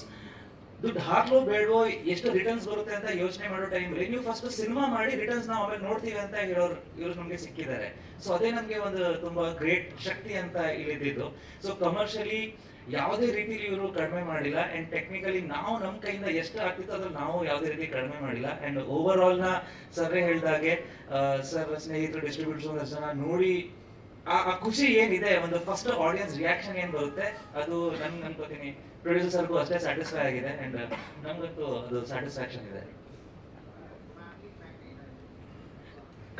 ದುಡ್ಡು ಹಾಕ್ಲೋ ಬೇಡವೋ ಎಷ್ಟು ರಿಟರ್ನ್ಸ್ ಬರುತ್ತೆ ಅಂತ ಯೋಚನೆ ಮಾಡೋ ಟೈಮಲ್ಲಿ ನೀವು ಫಸ್ಟ್ ಸಿನಿಮಾ ಮಾಡಿ ರಿಟರ್ನ್ಸ್ ನಾವು ಆಮೇಲೆ ನೋಡ್ತೀವಿ ಅಂತ ಹೇಳೋರು ಇವರು ನಮಗೆ ಸಿಕ್ಕಿದ್ದಾರೆ. ಸೊ ಅದೇ ನಮಗೆ ಒಂದು ತುಂಬಾ ಗ್ರೇಟ್ ಶಕ್ತಿ ಅಂತ ಇಲ್ಲಿದ್ದು ಸೊ ಕಮರ್ಷಿಯಲಿ ಯಾವುದೇ ರೀತಿಲಿ ಇವರು ಕಡಿಮೆ ಮಾಡಿಲ್ಲ ಅಂಡ್ ಟೆಕ್ನಿಕಲಿ ನಾವು ನಮ್ಮ ಕೈಯಿಂದ ಎಷ್ಟು ಆಗ್ತಿತ್ತು ಅದ್ರಲ್ಲಿ ನಾವು ಯಾವುದೇ ರೀತಿ ಕಡಿಮೆ ಮಾಡಿಲ್ಲ. ಅಂಡ್ ಓವರ್ ಆಲ್ನ ಸರ್ರೆ ಹೇಳ್ದಾಗೆ ಸರ್, ಸ್ನೇಹಿತರು ಡಿಸ್ಟ್ರಿಬ್ಯೂಟರ್ಸ್ ಜನ ನೋಡಿ, ಆ ಖುಷಿ ಏನಿದೆ? ಒಂದು ಫಸ್ಟ್ ಆಡಿಯನ್ಸ್ ರಿಯಾಕ್ಷನ್ ಏನ್ ಬರುತ್ತೆ? ಅದು ನನ್ಗೆ ಅನ್ಕೋತೀನಿ. ಪ್ರೊಡ್ಯೂಸರ್ ಸರ್ಗೂ ಅಷ್ಟೇ ಸ್ಯಾಟಿಸ್ಫೈ ಆಗಿದೆ ಅಂಡ್ ನಮಗಂತೂ ಅದು ಸ್ಯಾಟಿಸ್ಫ್ಯಾಕ್ಷನ್ ಇದೆ.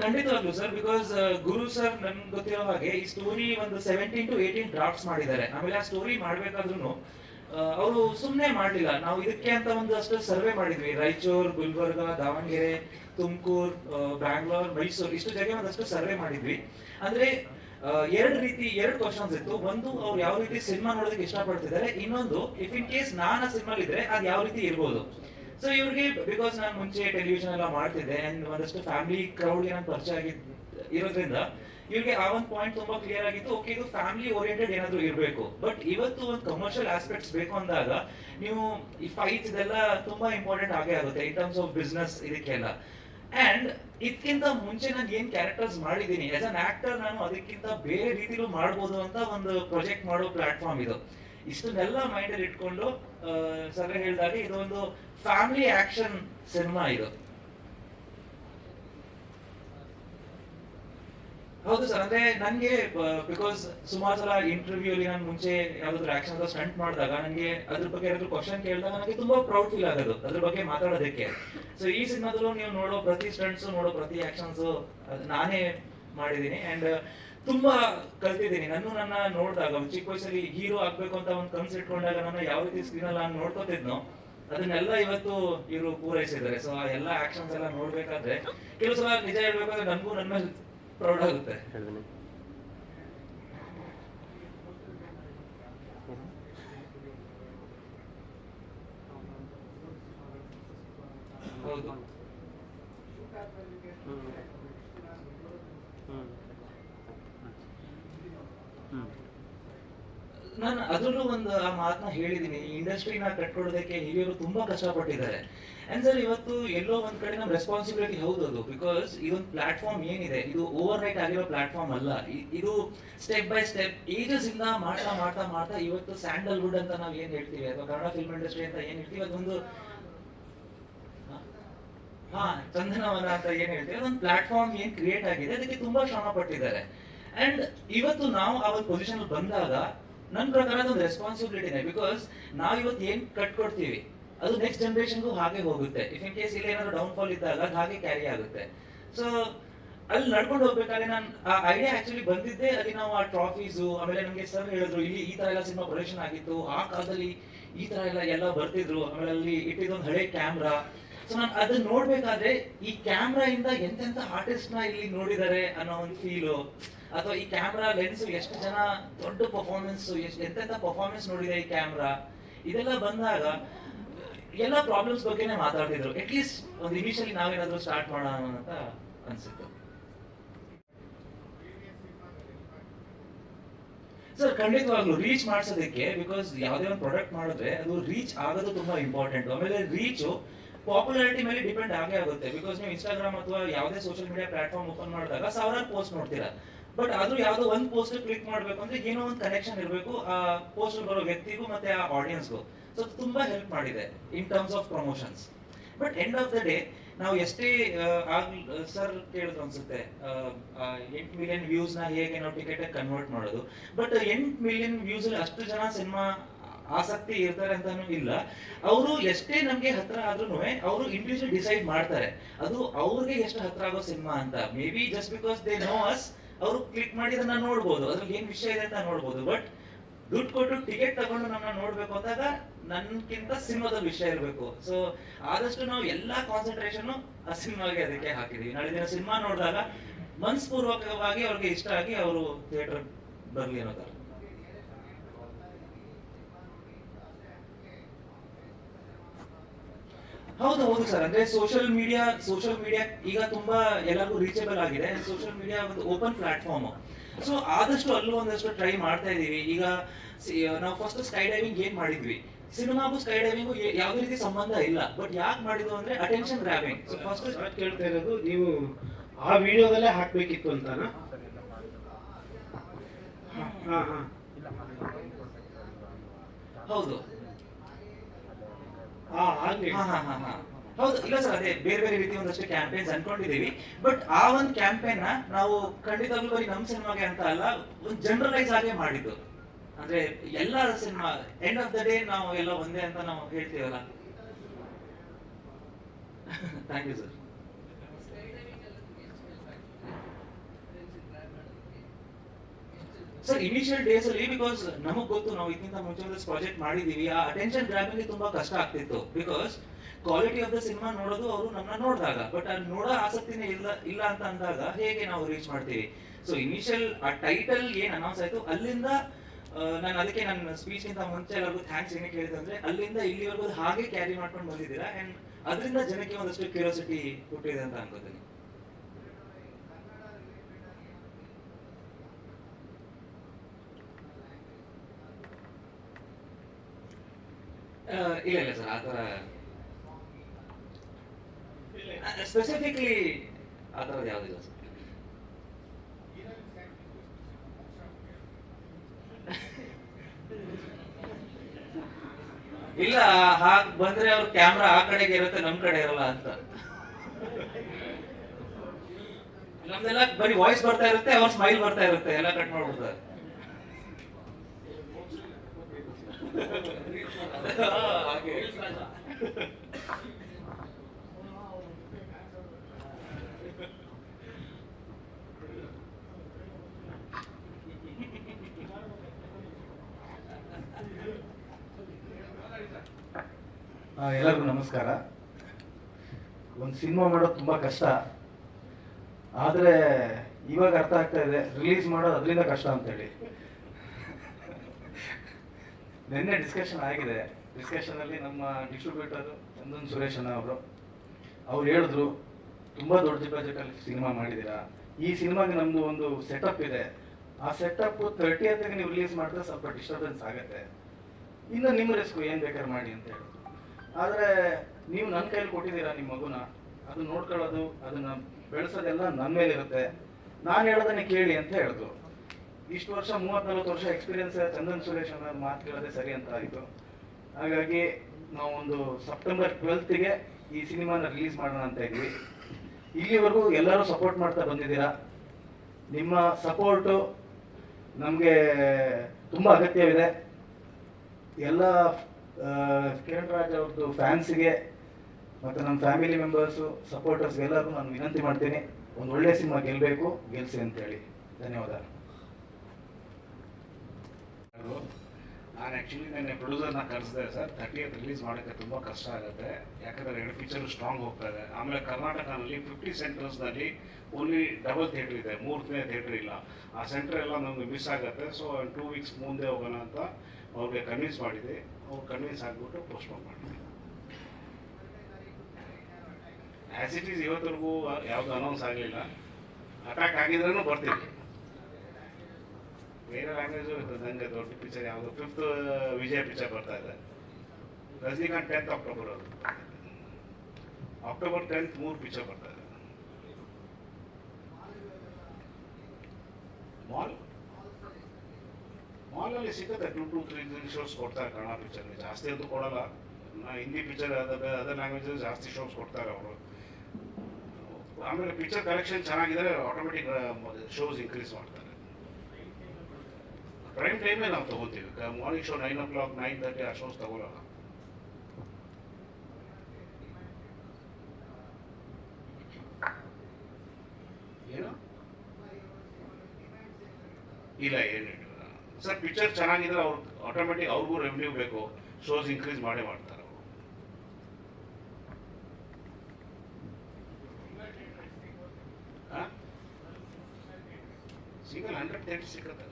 ಖಂಡಿತವಾಗ್ಲು ಸರ್ ಬಿಕಾಸ್ ಗುರು ಸರ್ ನನ್ಗೆ ಗೊತ್ತಿರೋ ಹಾಗೆ ಈ ಸ್ಟೋರಿ ಒಂದು ಸೆವೆಂಟೀನ್ ಟು ಏಯ್ಟೀನ್ ಡ್ರಾಫ್ಟ್ಸ್ ಮಾಡಿದ್ದಾರೆ. ಆಮೇಲೆ ಆ ಸ್ಟೋರಿ ಮಾಡ್ಬೇಕಾದ್ರೂ ಅವರು ಸುಮ್ಮನೆ ಮಾಡಲಿಲ್ಲ. ನಾವು ಇದಕ್ಕೆ ಅಂತ ಒಂದಷ್ಟು ಸರ್ವೆ ಮಾಡಿದ್ವಿ. ರಾಯಚೂರ್, ಗುಲ್ಬರ್ಗ, ದಾವಣಗೆರೆ, ತುಮಕೂರು ಬ್ಯಾಂಗ್ಳೂರ್, ಮೈಸೂರು, ಇಷ್ಟು ಜಾಗ ಒಂದಷ್ಟು ಸರ್ವೆ ಮಾಡಿದ್ವಿ. ಅಂದ್ರೆ ಎರಡು ರೀತಿ, ಎರಡು ಕ್ವಶನ್ಸ್ ಇತ್ತು. ಒಂದು, ಅವ್ರು ಯಾವ ರೀತಿ ಸಿನಿಮಾ ನೋಡೋದಕ್ಕೆ ಇಷ್ಟಪಡ್ತಿದ್ದಾರೆ. ಇನ್ನೊಂದು ಇಫ್ ಇನ್ ಕೇಸ್ ನಾನು ಸಿನಿಮಾ ಇದ್ರೆ ಅದು ಯಾವ ರೀತಿ ಇರ್ಬೋದು. ಸೊ ಇವ್ರಿಗೆ ಬಿಕಾಸ್ ನಾನು ಮುಂಚೆ ಟೆಲಿವಿಷನ್ ಎಲ್ಲ ಮಾಡ್ತಿದ್ದೆ ಅಂಡ್ ಒಂದಷ್ಟು ಫ್ಯಾಮಿಲಿ ಕ್ರೌಡ್ಗೆ ನಾನು ಪರಿಚಯ ಆಗಿದ್, ಇರೋದ್ರಿಂದ ಇವ್ರಿಗೆ ಆ ಒಂದು ಪಾಯಿಂಟ್ ತುಂಬಾ ಕ್ಲಿಯರ್ ಆಗಿತ್ತು. ಓಕೆ ಇದು ಫ್ಯಾಮಿಲಿ ಓರಿಯೆಂಟೆಡ್ ಏನಾದ್ರು ಇರಬೇಕು. ಬಟ್ ಇವತ್ತು ಒಂದು ಕಮರ್ಷಿಯಲ್ ಆಸ್ಪೆಕ್ಟ್ಸ್ ಬೇಕು ಅಂದಾಗ, ನೀವು ಈ ಫೈಟ್ಸ್ ಇದೆಲ್ಲ ತುಂಬಾ ಇಂಪಾರ್ಟೆಂಟ್ ಆಗೇ ಆಗುತ್ತೆ ಇನ್ ಟರ್ಮ್ಸ್ ಆಫ್ ಬಿಸ್ನೆಸ್ ಇದಕ್ಕೆಲ್ಲ. ಅಂಡ್ ಇದಕ್ಕಿಂತ ಮುಂಚೆ ನಾನು ಏನ್ ಕ್ಯಾರೆಕ್ಟರ್ಸ್ ಮಾಡಿದೀನಿ ಆಸ್ ಅನ್ ಆಕ್ಟರ್ ನಾನು ಅದಕ್ಕಿಂತ ಬೇರೆ ರೀತಿಲೂ ಮಾಡ್ಬೋದು ಅಂತ ಒಂದು ಪ್ರೊಜೆಕ್ಟ್ ಮಾಡೋ ಪ್ಲಾಟ್ಫಾರ್ಮ್ ಇದು. ಇಷ್ಟನ್ನೆಲ್ಲ ಮೈಂಡ್ ಅಲ್ಲಿ ಇಟ್ಕೊಂಡು ಸರ್ ಹೇಳಿದಾಗ ಇದೊಂದು ಫ್ಯಾಮಿಲಿ ಆಕ್ಷನ್ ಸಿನಿಮಾ ಇದು. ಹೌದು ಸರ್ ಅಂದ್ರೆ ನನಗೆ ಬಿಕಾಸ್ ಸುಮಾರು ಸಲ ಇಂಟರ್ವ್ಯೂ ಅಲ್ಲಿ ನಾನು ಮುಂಚೆ ಯಾವ್ದಾದ್ರು ಆಕ್ಷನ್ ಸ್ಟಂಟ್ ಮಾಡಿದಾಗ ನನಗೆ ಅದ್ರ ಬಗ್ಗೆ ಏನಾದ್ರು ಕ್ವಶನ್ ಕೇಳಿದಾಗ ನನಗೆ ತುಂಬಾ ಪ್ರೌಡ್ ಫೀಲ್ ಆಗೋದು, ಅದ್ರ ಬಗ್ಗೆ ಮಾತಾಡೋದಕ್ಕೆ. ಸೊ ಈ ಸಿನಿಮಾದಲ್ಲೂ ನೀವು ನೋಡೋ ಪ್ರತಿ ಸ್ಟಂಟ್ಸ್ ನೋಡೋ ಪ್ರತಿ ಆಕ್ಷನ್ಸ್ ನಾನೇ ಮಾಡಿದ್ದೀನಿ. ಅಂಡ್ ತುಂಬಾ ಕಲ್ತಿದ್ದೀನಿ. ನಾನು ನನ್ನ ನೋಡಿದಾಗ ಚಿಕ್ಕ ವಯಸ್ಸಲ್ಲಿ ಹೀರೋ ಆಗ್ಬೇಕು ಅಂತ ಒಂದು ಕನ್ಸು ಇಟ್ಕೊಂಡಾಗ ನಾನು ಯಾವ ರೀತಿ ಸ್ಕ್ರೀನ್ ಅಲ್ಲಿ ನಾನು ನೋಡ್ಕೋತಿದ್ನೋ, ಅದನ್ನೆಲ್ಲ ಇವತ್ತು ಇವರು ಪೂರೈಸಿದ್ದಾರೆ. ಸೊ ಆ ಎಲ್ಲ ಆಕ್ಷನ್ಸ್ ಎಲ್ಲ ನೋಡ್ಬೇಕಾದ್ರೆ, ಕೆಲವು ಸಲ ನಿಜ ಹೇಳ್ಬೇಕಾದ್ರೆ ನನಗೂ ನನ್ನ ಮೇಲೆ ಪ್ರೌಡ್ ಆಗುತ್ತೆ ಹೌದು ನಾನು ಅದರಲ್ಲೂ ಒಂದು ಆ ಮಾತನ್ನ ಈ ಇಂಡಸ್ಟ್ರಿನ ಕಟ್ಕೊಡೋದಕ್ಕೆ ಹಿರಿಯರು ತುಂಬಾ ಕಷ್ಟಪಟ್ಟಿದ್ದಾರೆ. ಅಂಡ್ ಸರ್ ಇವತ್ತು ಎಲ್ಲೋ ಒಂದ್ ಕಡೆ ನಮ್ಮ ರೆಸ್ಪಾನ್ಸಿಬಿಲಿಟಿ ಹೌದು ಅದು ಬಿಕಾಸ್ ಇದೊಂದು ಪ್ಲಾಟ್ಫಾರ್ಮ್ ಏನಿದೆ, ಇದು ಓವರ್ ನೈಟ್ ಆಗಿರೋ ಪ್ಲಾಟ್ಫಾರ್ಮ್ ಅಲ್ಲ. ಇದು ಸ್ಟೆಪ್ ಬೈ ಸ್ಟೆಪ್ ಏಜಸ್ ಇಂದ ಮಾಡ್ತಾ ಮಾಡ್ತಾ ಮಾಡ್ತಾ ಇವತ್ತು ಸ್ಯಾಂಡಲ್ವುಡ್ ಅಂತ ನಾವ್ ಏನ್ ಹೇಳ್ತೀವಿ? ಅಥವಾ ಕನ್ನಡ ಫಿಲ್ಮ್ ಇಂಡಸ್ಟ್ರಿ ಅಂತ ಏನ್ ಹೇಳ್ತೀವಿ? ಅದೊಂದು, ಹಾ? ಚಂದನವನ ಅಂತ ಏನ್ ಹೇಳ್ತೀವಿ? ಅದೊಂದು ಪ್ಲಾಟ್ಫಾರ್ಮ್ ಏನ್ ಕ್ರಿಯೇಟ್ ಆಗಿದೆ. ಅದಕ್ಕೆ ತುಂಬಾ ಶ್ರಮ ಪಟ್ಟಿದ್ದಾರೆ ಅಂಡ್ ಇವತ್ತು ನಾವು ಆ ಒಂದು ಪೊಸಿಷನ್ ಬಂದಾಗ ನನ್ನ ಪ್ರಕಾರ ಅದೊಂದು ಇದೆ ಬಿಕಾಸ್ ನಾವ್ ಇವತ್ತು ಏನ್ ಕಟ್ಕೊಡ್ತೀವಿ ಅದು ನೆಕ್ಸ್ಟ್ ಜನರೇಷನ್ಗೂ ಹಾಗೆ ಹೋಗುತ್ತೆ. ಇಫ್ ಇನ್ ಕೇಸ್ ಇಲ್ಲಿ ಏನಾದ್ರು ಡೌನ್ ಫಾಲ್ ಇದ್ದಾಗ ಅದು ಹಾಗೆ ಕ್ಯಾರಿ ಆಗುತ್ತೆ. ಸೊ ಅಲ್ಲಿ ನಡ್ಕೊಂಡು ಹೋಗ್ಬೇಕಾದ್ರೆ ನಾನು ಆ ಐಡಿಯಾ ಆಕ್ಚುಲಿ ಬಂದಿದ್ದೆ ಅಲ್ಲಿ ನಾವು ಆ ಟ್ರಾಫೀಸು ಆಮೇಲೆ ನಮಗೆ ಸರ್ ಹೇಳಿದ್ರು, ಇಲ್ಲಿ ಈ ತರ ಎಲ್ಲ ಸಿನಿಮಾ ಪ್ರೊಡಕ್ಷನ್ ಆಗಿತ್ತು, ಆ ಕಾಲದಲ್ಲಿ ಈ ತರ ಎಲ್ಲ ಎಲ್ಲ ಬರ್ತಿದ್ರು, ಆಮೇಲೆ ಅಲ್ಲಿ ಇಟ್ಟಿದ್ದೊಂದು ಹಳೆ ಕ್ಯಾಮ್ರಾ ಸೊ ನಾನು ಅದನ್ನ ನೋಡ್ಬೇಕಾದ್ರೆ ಈ ಕ್ಯಾಮ್ರಾ ಇಂದ ಎಂತೆಂತ ಆರ್ಟಿಸ್ಟ್ನ ಇಲ್ಲಿ ನೋಡಿದ್ದಾರೆ ಅನ್ನೋ ಒಂದು ಫೀಲು ಅಥವಾ ಈ ಕ್ಯಾಮ್ರಾ ಲೆನ್ಸ್ ಎಷ್ಟು ಜನ ದೊಡ್ಡ ಪರ್ಫಾರ್ಮೆನ್ಸ್ ಎಷ್ಟು ಎಂತೆಂತ ಪರ್ಫಾರ್ಮೆನ್ಸ್ ನೋಡಿದೆ ಈ ಕ್ಯಾಮ್ರಾ ಇದೆಲ್ಲ ಬಂದಾಗ ಎಲ್ಲ ಪ್ರಾಬ್ಲಮ್ಸ್ ಬಗ್ಗೆನೇ ಮಾತಾಡ್ತಿದ್ರು. ಅಟ್ಲೀಸ್ಟ್ ಒಂದು ಇನಿಷಿಯಲಿ ನಾವೇನಾದ್ರೂ ಸ್ಟಾರ್ಟ್ ಮಾಡೋಣ ಅಂತ ಅನ್ಸುತ್ತೆ. ಸರ್ ಖಂಡಿತವಾಗ್ಲು ರೀಚ್ ಮಾಡಿಸೋದಕ್ಕೆ ಬಿಕಾಸ್ ಯಾವುದೇ ಒಂದು ಪ್ರಾಡಕ್ಟ್ ಮಾಡಿದ್ರೆ ಅದು ರೀಚ್ ಆಗೋದು ತುಂಬಾ ಇಂಪಾರ್ಟೆಂಟ್ ಆಮೇಲೆ ರೀಚ್ ಪಾಪ್ಯುಲಾರಿಟಿ ಮೇಲೆ ಡಿಪೆಂಡ್ ಆಗೇ ಆಗುತ್ತೆ. ಬಿಕಾಸ್ ನೀವು ಇನ್ಸ್ಟಾಗ್ರಾಮ್ ಅಥವಾ ಯಾವುದೇ ಸೋಷಿಯಲ್ ಮೀಡಿಯಾ ಪ್ಲಾಟ್ಫಾರ್ಮ್ ಓಪನ್ ಮಾಡಿದಾಗ ಸಾವಿರಾರು ಪೋಸ್ಟ್ ನೋಡ್ತೀರಾ. ಬಟ್ ಆದ್ರೂ ಯಾವುದೋ ಒಂದು ಪೋಸ್ಟ್ ಕ್ಲಿಕ್ ಮಾಡ್ಬೇಕು ಅಂದ್ರೆ ಏನೋ ಒಂದು ಕನೆಕ್ಷನ್ ಇರಬೇಕು ಆ ಪೋಸ್ಟ್ ಬರೋ ವ್ಯಕ್ತಿಗೂ ಮತ್ತೆ ಆ ಆಡಿಯನ್ಸ್ಗೂ ಸೊ ತುಂಬಾ ಹೆಲ್ಪ್ ಮಾಡಿದೆ in terms of promotions but end of the day ನಾವು ಎಷ್ಟೇ ಸರ್ ಕೇಳಿದ್ರು ಅನ್ಸುತ್ತೆ ಎಂಟು ಮಿಲಿಯನ್ ವ್ಯೂಸ್ನ ಹೇಗೆ ನಾವು ಟಿಕೆಟ್ ಕನ್ವರ್ಟ್ ಮಾಡೋದು. ಬಟ್ ಎಂಟು ಮಿಲಿಯನ್ ವ್ಯೂಸ್ ಅಷ್ಟು ಜನ ಸಿನಿಮಾ ಆಸಕ್ತಿ ಇರ್ತಾರೆ ಅಂತಾನು ಇಲ್ಲ. ಅವರು ಎಷ್ಟೇ ನಮ್ಗೆ ಹತ್ರ ಆದ್ರೂ ಅವರು ಇಂಡಿವಿಜುವಲ್ ಡಿಸೈಡ್ ಮಾಡ್ತಾರೆ. ಅದು ಅವ್ರಿಗೆ ಎಷ್ಟು ಹತ್ರ ಆಗೋ ಸಿನಿಮಾ ಅಂತ. Maybe just because they know us ಅವರು ಕ್ಲಿಕ್ ಮಾಡಿ ಅದನ್ನ ನೋಡ್ಬೋದು. ಅದ್ರಲ್ಲಿ ಏನ್ ವಿಷಯ ಇದೆ ಅಂತ ನೋಡ್ಬೋದು. ಬಟ್ ದುಡ್ಡು ಕೊಟ್ಟು ಟಿಕೆಟ್ ತಗೊಂಡು ನಮ್ಮನ್ನ ನೋಡ್ಬೇಕು ಅಂದಾಗ ನನ್ಕಿಂತ ಸಿನಿಮಾದ ವಿಷಯ ಇರಬೇಕು. ಸೊ ಆದಷ್ಟು ನಾವು ಎಲ್ಲಾ ಕಾನ್ಸಂಟ್ರೇಷನ್ ಆ ಸಿನಿಮಾಗೆ ಅದಕ್ಕೆ ಹಾಕಿದೀವಿ. ನಾಳೆ ದಿನ ಸಿನಿಮಾ ನೋಡಿದಾಗ ಮನಸ್ಪೂರ್ವಕವಾಗಿ ಅವ್ರಿಗೆ ಇಷ್ಟ ಆಗಿ ಅವರು ಥಿಯೇಟರ್ ಬರ್ಲಿ ಅನ್ನೋ ಹೌದು ಹೌದು ಸರ್. ಅಂದ್ರೆ ಸೋಷಿಯಲ್ ಮೀಡಿಯಾ ಸೋಷಿಯಲ್ ಮೀಡಿಯಾ ಈಗ ತುಂಬಾ ಎಲ್ಲರಿಗೂ ರೀಚೇಬಲ್ ಆಗಿದೆ. ಸೋಷಿಯಲ್ ಮೀಡಿಯಾ ಒಂದು ಓಪನ್ ಪ್ಲಾಟ್ಫಾರ್ಮ್ ಸೊ ಆದಷ್ಟು ಅಲ್ಲೂ ಒಂದಷ್ಟು ಟ್ರೈ ಮಾಡ್ತಾ ಇದೀವಿ ಈಗ ನಾವು ಫಸ್ಟ್ ಸ್ಕೈ ಡೈವಿಂಗ್ ಏನ್ ಮಾಡಿದ್ವಿ? ಸಿನಿಮಾಗೂ ಸ್ಕೈ ಡೈವಿಂಗು ಯಾವುದೇ ರೀತಿ ಸಂಬಂಧ ಇಲ್ಲ. ಬಟ್ ಯಾಕೆ ಮಾಡಿದ್ವು ಅಂದ್ರೆ ಅಟೆನ್ಷನ್ ಗ್ರಾಬಿಂಗ್ ಸೊ ಫಸ್ಟ್ ಕೇಳ್ತಾ ಇರೋದು ನೀವು ಆ ವಿಡಿಯೋದಲ್ಲೇ ಹಾಕ್ಬೇಕಿತ್ತು ಅಂತನಾ? ಹೌದು. ಹೌದು ಇಲ್ಲ ಸರ್ ಅದೇ ಬೇರೆ ಬೇರೆ ರೀತಿ ಒಂದಷ್ಟು ಕ್ಯಾಂಪೇನ್ಸ್ ಅನ್ಕೊಂಡಿದೀವಿ ಬಟ್ ಆ ಒಂದು ಕ್ಯಾಂಪೇನ್ನ ನಾವು ಖಂಡಿತವಾಗ್ಲೂ ಬರೀ ನಮ್ ಸಿನಿಮಾಗೆ ಅಂತ ಅಲ್ಲ, ಒಂದು ಜನರಲೈಸ್ ಆಗೇ ಮಾಡಿದ್ದು. ಅಂದ್ರೆ ಎಲ್ಲ cinema end of the day ನಾವು ಎಲ್ಲ ಒಂದೇ ಅಂತ ನಾವು ಹೇಳ್ತೀವಲ್ಲ. Thank you sir sir initial days ಅಲ್ಲಿ ಬಿಕಾಸ್ ನಮಗ್ ಗೊತ್ತು, ನಾವು ಇದಕ್ಕಿಂತ ಮುಂಚೆ ಪ್ರಾಜೆಕ್ಟ್ ಮಾಡಿದೀವಿ, ಆ ಅಟೆನ್ಷನ್ ಗ್ರಾಬಿಂಗ್ ತುಂಬಾ ಕಷ್ಟ ಆಗ್ತಿತ್ತು. Because quality of the cinema ನೋಡೋದು ಅವರು ನಮ್ಮನ್ನ ನೋಡಿದಾಗ. ಬಟ್ ಅಲ್ಲಿ ನೋಡೋ ಆಸಕ್ತಿನೇ ಇಲ್ಲ ಇಲ್ಲ ಅಂತ ಅಂದಾಗ ಹೇಗೆ ನಾವು ರೀಚ್ ಮಾಡ್ತೀವಿ? ಸೊ ಇನಿಷಿಯಲ್ ಆ ಟೈಟಲ್ ಏನ್ ಅನೌನ್ಸ್ ಆಯ್ತು, ಅಲ್ಲಿಂದ ನಾನು ಅದಕ್ಕೆ ನನ್ನ ಸ್ಪೀಚ್ ಗಿಂತ ಮುಂಚೆ ಎಲ್ಲರಿಗೂ ಥ್ಯಾಂಕ್ಸ್ ಏನಕ್ಕೆ ಹೇಳಿದೆ ಅಂದ್ರೆ, ಅಲ್ಲಿಂದ ಇಲ್ಲಿವರೆಗೂ ಹಾಗೆ ಕ್ಯಾರಿ ಮಾಡ್ಕೊಂಡು ಬಂದಿದ್ದೀರಾ? ಅಂಡ್ ಅದರಿಂದ ಜನಕ್ಕೆ ಒಂದಷ್ಟು ಕ್ಯೂರಿಯಾಸಿಟಿ ಹುಟ್ಟಿದೆ ಅಂತ ಅನ್ಕೋತೀನಿ. ಇಲ್ಲ ಇಲ್ಲ ಸರ್ ಆತರ ಥರ ಸ್ಪೆಸಿಫಿಕ್ಲಿ ಆ ಥರದ್ದು ಯಾವುದಿಲ್ಲ ಸರ್ ಇಲ್ಲ ಹಾಗ್ ಬಂದ್ರೆ ಅವ್ರ ಕ್ಯಾಮ್ರಾ ಆ ಕಡೆಗೆ ಇರುತ್ತೆ ನಮ್ ಕಡೆ ಇರಲ್ಲ ಅಂತ. ನಮ್ದೆಲ್ಲ ಬರೀ ವಾಯ್ಸ್ ಬರ್ತಾ ಇರುತ್ತೆ ಅವ್ರ ಸ್ಮೈಲ್ ಬರ್ತಾ ಇರುತ್ತೆ ಎಲ್ಲ ಕಟ್ ಮಾಡ್ಬಿಡ್ತಾರೆ. ಎಲ್ಲರಿಗೂ ನಮಸ್ಕಾರ. ಒಂದು ಸಿನಿಮಾ ಮಾಡೋದು ತುಂಬ ಕಷ್ಟ. ಆದರೆ ಇವಾಗ ಅರ್ಥ ಆಗ್ತಾ ಇದೆ ರಿಲೀಸ್ ಮಾಡೋದು ಅದರಿಂದ ಕಷ್ಟ ಅಂತೇಳಿ. ನಿನ್ನೆ ಡಿಸ್ಕಷನ್ ಆಗಿದೆ. ಡಿಸ್ಕಷನಲ್ಲಿ ನಮ್ಮ ಡಿಸ್ಟ್ರಿಬ್ಯೂಟರ್ ಚಂದನ್ ಸುರೇಶ್ ಅಣ್ಣ ಅವರು, ಅವ್ರು ಹೇಳಿದ್ರು, ತುಂಬ ದೊಡ್ಡ ಬಜೆಟಲ್ಲಿ ಸಿನಿಮಾ ಮಾಡಿದ್ದೀರಾ? ಈ ಸಿನಿಮಾಗೆ ನಮ್ಮದು ಒಂದು ಸೆಟಪ್ ಇದೆ. ಆ ಸೆಟಪ್ ತರ್ಟಿ ಹತ್ತಿಗೆ ನೀವು ರಿಲೀಸ್ ಮಾಡಿದ್ರೆ ಸ್ವಲ್ಪ ಡಿಸ್ಟರ್ಬೆನ್ಸ್ ಆಗುತ್ತೆ. ಇನ್ನು ನಿಮ್ಮ ರಿಸ್ಕ್ ಏನು ಬೇಕಾದ್ರೆ ಮಾಡಿ ಅಂತ ಹೇಳಿದ್ರು. ಆದರೆ ನೀವು ನನ್ನ ಕೈಲಿ ಕೊಟ್ಟಿದ್ದೀರಾ ನಿಮ್ಮ ಮಗುನ? ಅದು ನೋಡ್ಕೊಳ್ಳೋದು, ಅದನ್ನ ಬೆಳೆಸೋದೆಲ್ಲ ನನ್ನ ಮೇಲಿರುತ್ತೆ. ನಾನು ಹೇಳೋದನ್ನೇ ಕೇಳಿ ಅಂತ ಹೇಳಿದ್ರು. ಇಷ್ಟು ವರ್ಷ ಮೂವತ್ತ್ ನಲ್ವತ್ತು ವರ್ಷ ಎಕ್ಸ್ಪೀರಿಯನ್ಸ್ ಚಂದನ್ ಸುರೇಶ್ ಅನ್ನೋ ಮಾತು ಕೇಳೋದೇ ಸರಿ ಅಂತ ಆಯಿತು. ಹಾಗಾಗಿ ನಾವು ಒಂದು ಸೆಪ್ಟೆಂಬರ್ ಟ್ವೆಲ್ತ್ಗೆ ಈ ಸಿನಿಮಾನ ರಿಲೀಸ್ ಮಾಡೋಣ ಅಂತ ಇದ್ವಿ. ಇಲ್ಲಿವರೆಗೂ ಎಲ್ಲರೂ ಸಪೋರ್ಟ್ ಮಾಡ್ತಾ ಬಂದಿದ್ದೀರಾ? ನಿಮ್ಮ ಸಪೋರ್ಟು ನಮಗೆ ತುಂಬ ಅಗತ್ಯವಿದೆ. ಎಲ್ಲ ಕಿರಣ್ ರಾಜ್ ಅವ್ರದ್ದು ಫ್ಯಾನ್ಸ್ಗೆ ಮತ್ತು ನಮ್ಮ ಫ್ಯಾಮಿಲಿ ಮೆಂಬರ್ಸು ಸಪೋರ್ಟರ್ಸ್ ಎಲ್ಲರಿಗೂ ನಾನು ವಿನಂತಿ ಮಾಡ್ತೀನಿ. ಒಂದು ಒಳ್ಳೆಯ ಸಿನಿಮಾ ಗೆಲ್ಲಬೇಕು ಗೆಲ್ಸಿ ಅಂತೇಳಿ. ಧನ್ಯವಾದ. ನಾನು ಆ್ಯಕ್ಚುಲಿ ನನ್ನ ಪ್ರೊಡ್ಯೂಸರ್ನ ಕರೆಸಿದೆ ಸರ್. ತರ್ಟಿ ರಿಲೀಸ್ ಮಾಡೋಕ್ಕೆ ತುಂಬ ಕಷ್ಟ ಆಗುತ್ತೆ. ಯಾಕಂದರೆ ಎರಡು ಪಿಕ್ಚರ್ ಸ್ಟ್ರಾಂಗ್ ಹೋಗ್ತಾ ಇದೆ. ಆಮೇಲೆ ಕರ್ನಾಟಕದಲ್ಲಿ ಫಿಫ್ಟಿ ಸೆಂಟರ್ಸ್ನಲ್ಲಿ ಓನ್ಲಿ ಡಬಲ್ ಥಿಯೇಟ್ರ್ ಇದೆ. ಮೂರನೇ ಥಿಯೇಟ್ರ್ ಇಲ್ಲ. ಆ ಸೆಂಟರ್ ಎಲ್ಲ ನಮಗೆ ಮಿಸ್ ಆಗುತ್ತೆ. ಸೊ ಟೂ ವೀಕ್ಸ್ ಮುಂದೆ ಹೋಗೋಣ ಅಂತ ಅವ್ರಿಗೆ ಕನ್ವಿನ್ಸ್ ಮಾಡಿದೆ ಅವ್ರು ಕನ್ವಿನ್ಸ್ ಆಗಿಬಿಟ್ಟು ಪೋಸ್ಟ್ಪೋನ್ ಮಾಡಿದೆ ಆ್ಯಸ್ ಇಟ್ ಈಸ್ ಇವತ್ತರೆಗೂ ಯಾವುದು ಅನೌನ್ಸ್ ಆಗಲಿಲ್ಲ. ಅಟ್ಯಾಕ್ ಆಗಿದ್ರೂ ಬರ್ತೀವಿ ಬೇರೆ ಲ್ಯಾಂಗ್ವೇಜು ನಂಗೆ ದೊಡ್ಡ ಪಿಕ್ಚರ್ ಯಾವುದು ಫಿಫ್ತ್ ವಿಜಯ ಪಿಕ್ಚರ್ ಬರ್ತಾ ಇದೆ. ರಜನಿಕಾಂತ್ ಟೆಂತ್ ಅಕ್ಟೋಬರ್ ಅದು ಅಕ್ಟೋಬರ್ ಟೆಂತ್ ಮೂರು ಪಿಕ್ಚರ್ ಬರ್ತಾ ಇದೆ. ಮಾಲ್ ಮಾಲಲ್ಲಿ ಸಿಗುತ್ತೆ. Two two three three shows ಕೊಡ್ತಾರೆ ಕನ್ನಡ ಪಿಕ್ಚರ್ಗೆ ಜಾಸ್ತಿ ಅಂತೂ ಕೊಡಲ್ಲ. ಹಿಂದಿ ಪಿಕ್ಚರ್ ಅದರ ಅದರ್ ಲ್ಯಾಂಗ್ವೇಜ್ ಜಾಸ್ತಿ ಶೋಸ್ ಕೊಡ್ತಾರೆ ಅವರು. ಆಮೇಲೆ ಪಿಕ್ಚರ್ ಕಲೆಕ್ಷನ್ ಚೆನ್ನಾಗಿದ್ರೆ ಆಟೋಮೆಟಿಕ್ ಶೋಸ್ ಇನ್ಕ್ರೀಸ್ ಮಾಡ್ತಾರೆ. ಪ್ರೈಮ್ ಟೈಮೇ ನಾವು ತಗೋತೀವಿ morning show nine o'clock nine thirty ಆ ಶೋಸ್ ತಗೊಳ್ಳೋಣ ಏನು? ಇಲ್ಲ ಏನಿಲ್ಲ ಸರ್ ಪಿಕ್ಚರ್ ಚೆನ್ನಾಗಿದ್ರೆ ಅವ್ರು ಆಟೋಮೆಟಿಕ್ ಅವ್ರಿಗೂ ರೆವೆನ್ಯೂ ಬೇಕು. ಶೋಸ್ ಇನ್ಕ್ರೀಸ್ ಮಾಡೇ ಮಾಡ್ತಾರೆ ಅವರು. ಸಿಂಗಲ್ ಹಂಡ್ರೆಡ್ ತರ್ಟಿ ಸಿಕ್ಕತ್ತೆ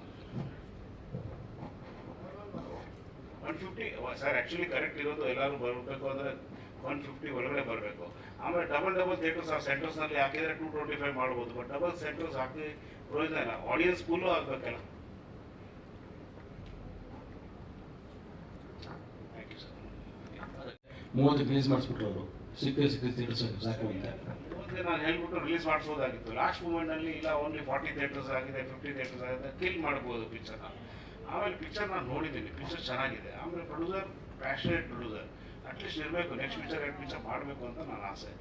one fifty sir actually correct ಇರೋದು ಎಲ್ಲರೂ ಬರಬೇಕು ಅಂದರೆ ಒನ್ ಫಿಫ್ಟಿ ಒಳಗಡೆ ಬರಬೇಕು. ಆಮೇಲೆ ಡಬಲ್ ಡಬಲ್ ಥಿಯೇಟರ್ಸ್ ಆ ಸೆಂಟರ್ಸ್ನಲ್ಲಿ ಹಾಕಿದರೆ ಟೂ ಟ್ವೆಂಟಿ ಫೈವ್ ಮಾಡ್ಬೋದು ಬಟ್ ಡಬಲ್ ಸೆಂಟರ್ಸ್ ಹಾಕಿ ಪ್ರಯೋಜನ ಇಲ್ಲ. ಆಡಿಯನ್ಸ್ ಫುಲ್ಲು ಆಗಬೇಕಲ್ಲ. ಥ್ಯಾಂಕ್ ಯು ಸರ್ ಮೂವತ್ತು ರಿಲೀಸ್ ಮಾಡಿಸ್ಬಿಟ್ರು ಅವರು. ಸಿಕ್ಕರೆ ಸಿಕ್ಕರೆ ಥಿಯೇಟರ್ಸ್ ಸಾಕು ಅಂತ ಮೊದಲೇ ನಾನು ಹೇಳ್ಬಿಟ್ಟು ರಿಲೀಸ್ ಮಾಡಿಸೋದಾಗಿತ್ತು. ಲಾಸ್ಟ್ ಮೂಮೆಂಟ್ನಲ್ಲಿ ಇಲ್ಲ ಓನ್ಲಿ ಫಾರ್ಟಿ ಥಿಯೇಟರ್ಸ್ ಆಗಿದೆ ಫಿಫ್ಟಿ ಥಿಯೇಟರ್ಸ್ ಆಗಿದೆ ಕಿಲ್ ಮಾಡ್ಬೋದು ಪಿಕ್ಚರ್ನ ಆಮೇಲೆ ಪಿಕ್ಚರ್ ನಾನು ನೋಡಿದ್ದೀನಿ. ಪಿಕ್ಚರ್ ಚೆನ್ನಾಗಿದೆ. ಆಮೇಲೆ producer passionate producer at least ಇರಬೇಕು. ನೆಕ್ಸ್ಟ್ ಪಿಕ್ಚರ್ ಎರಡು ಪಿಕ್ಚರ್ ಮಾಡಬೇಕು ಅಂತ ನನ್ನ ಆಸೆ.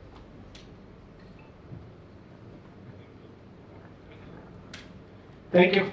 Thank you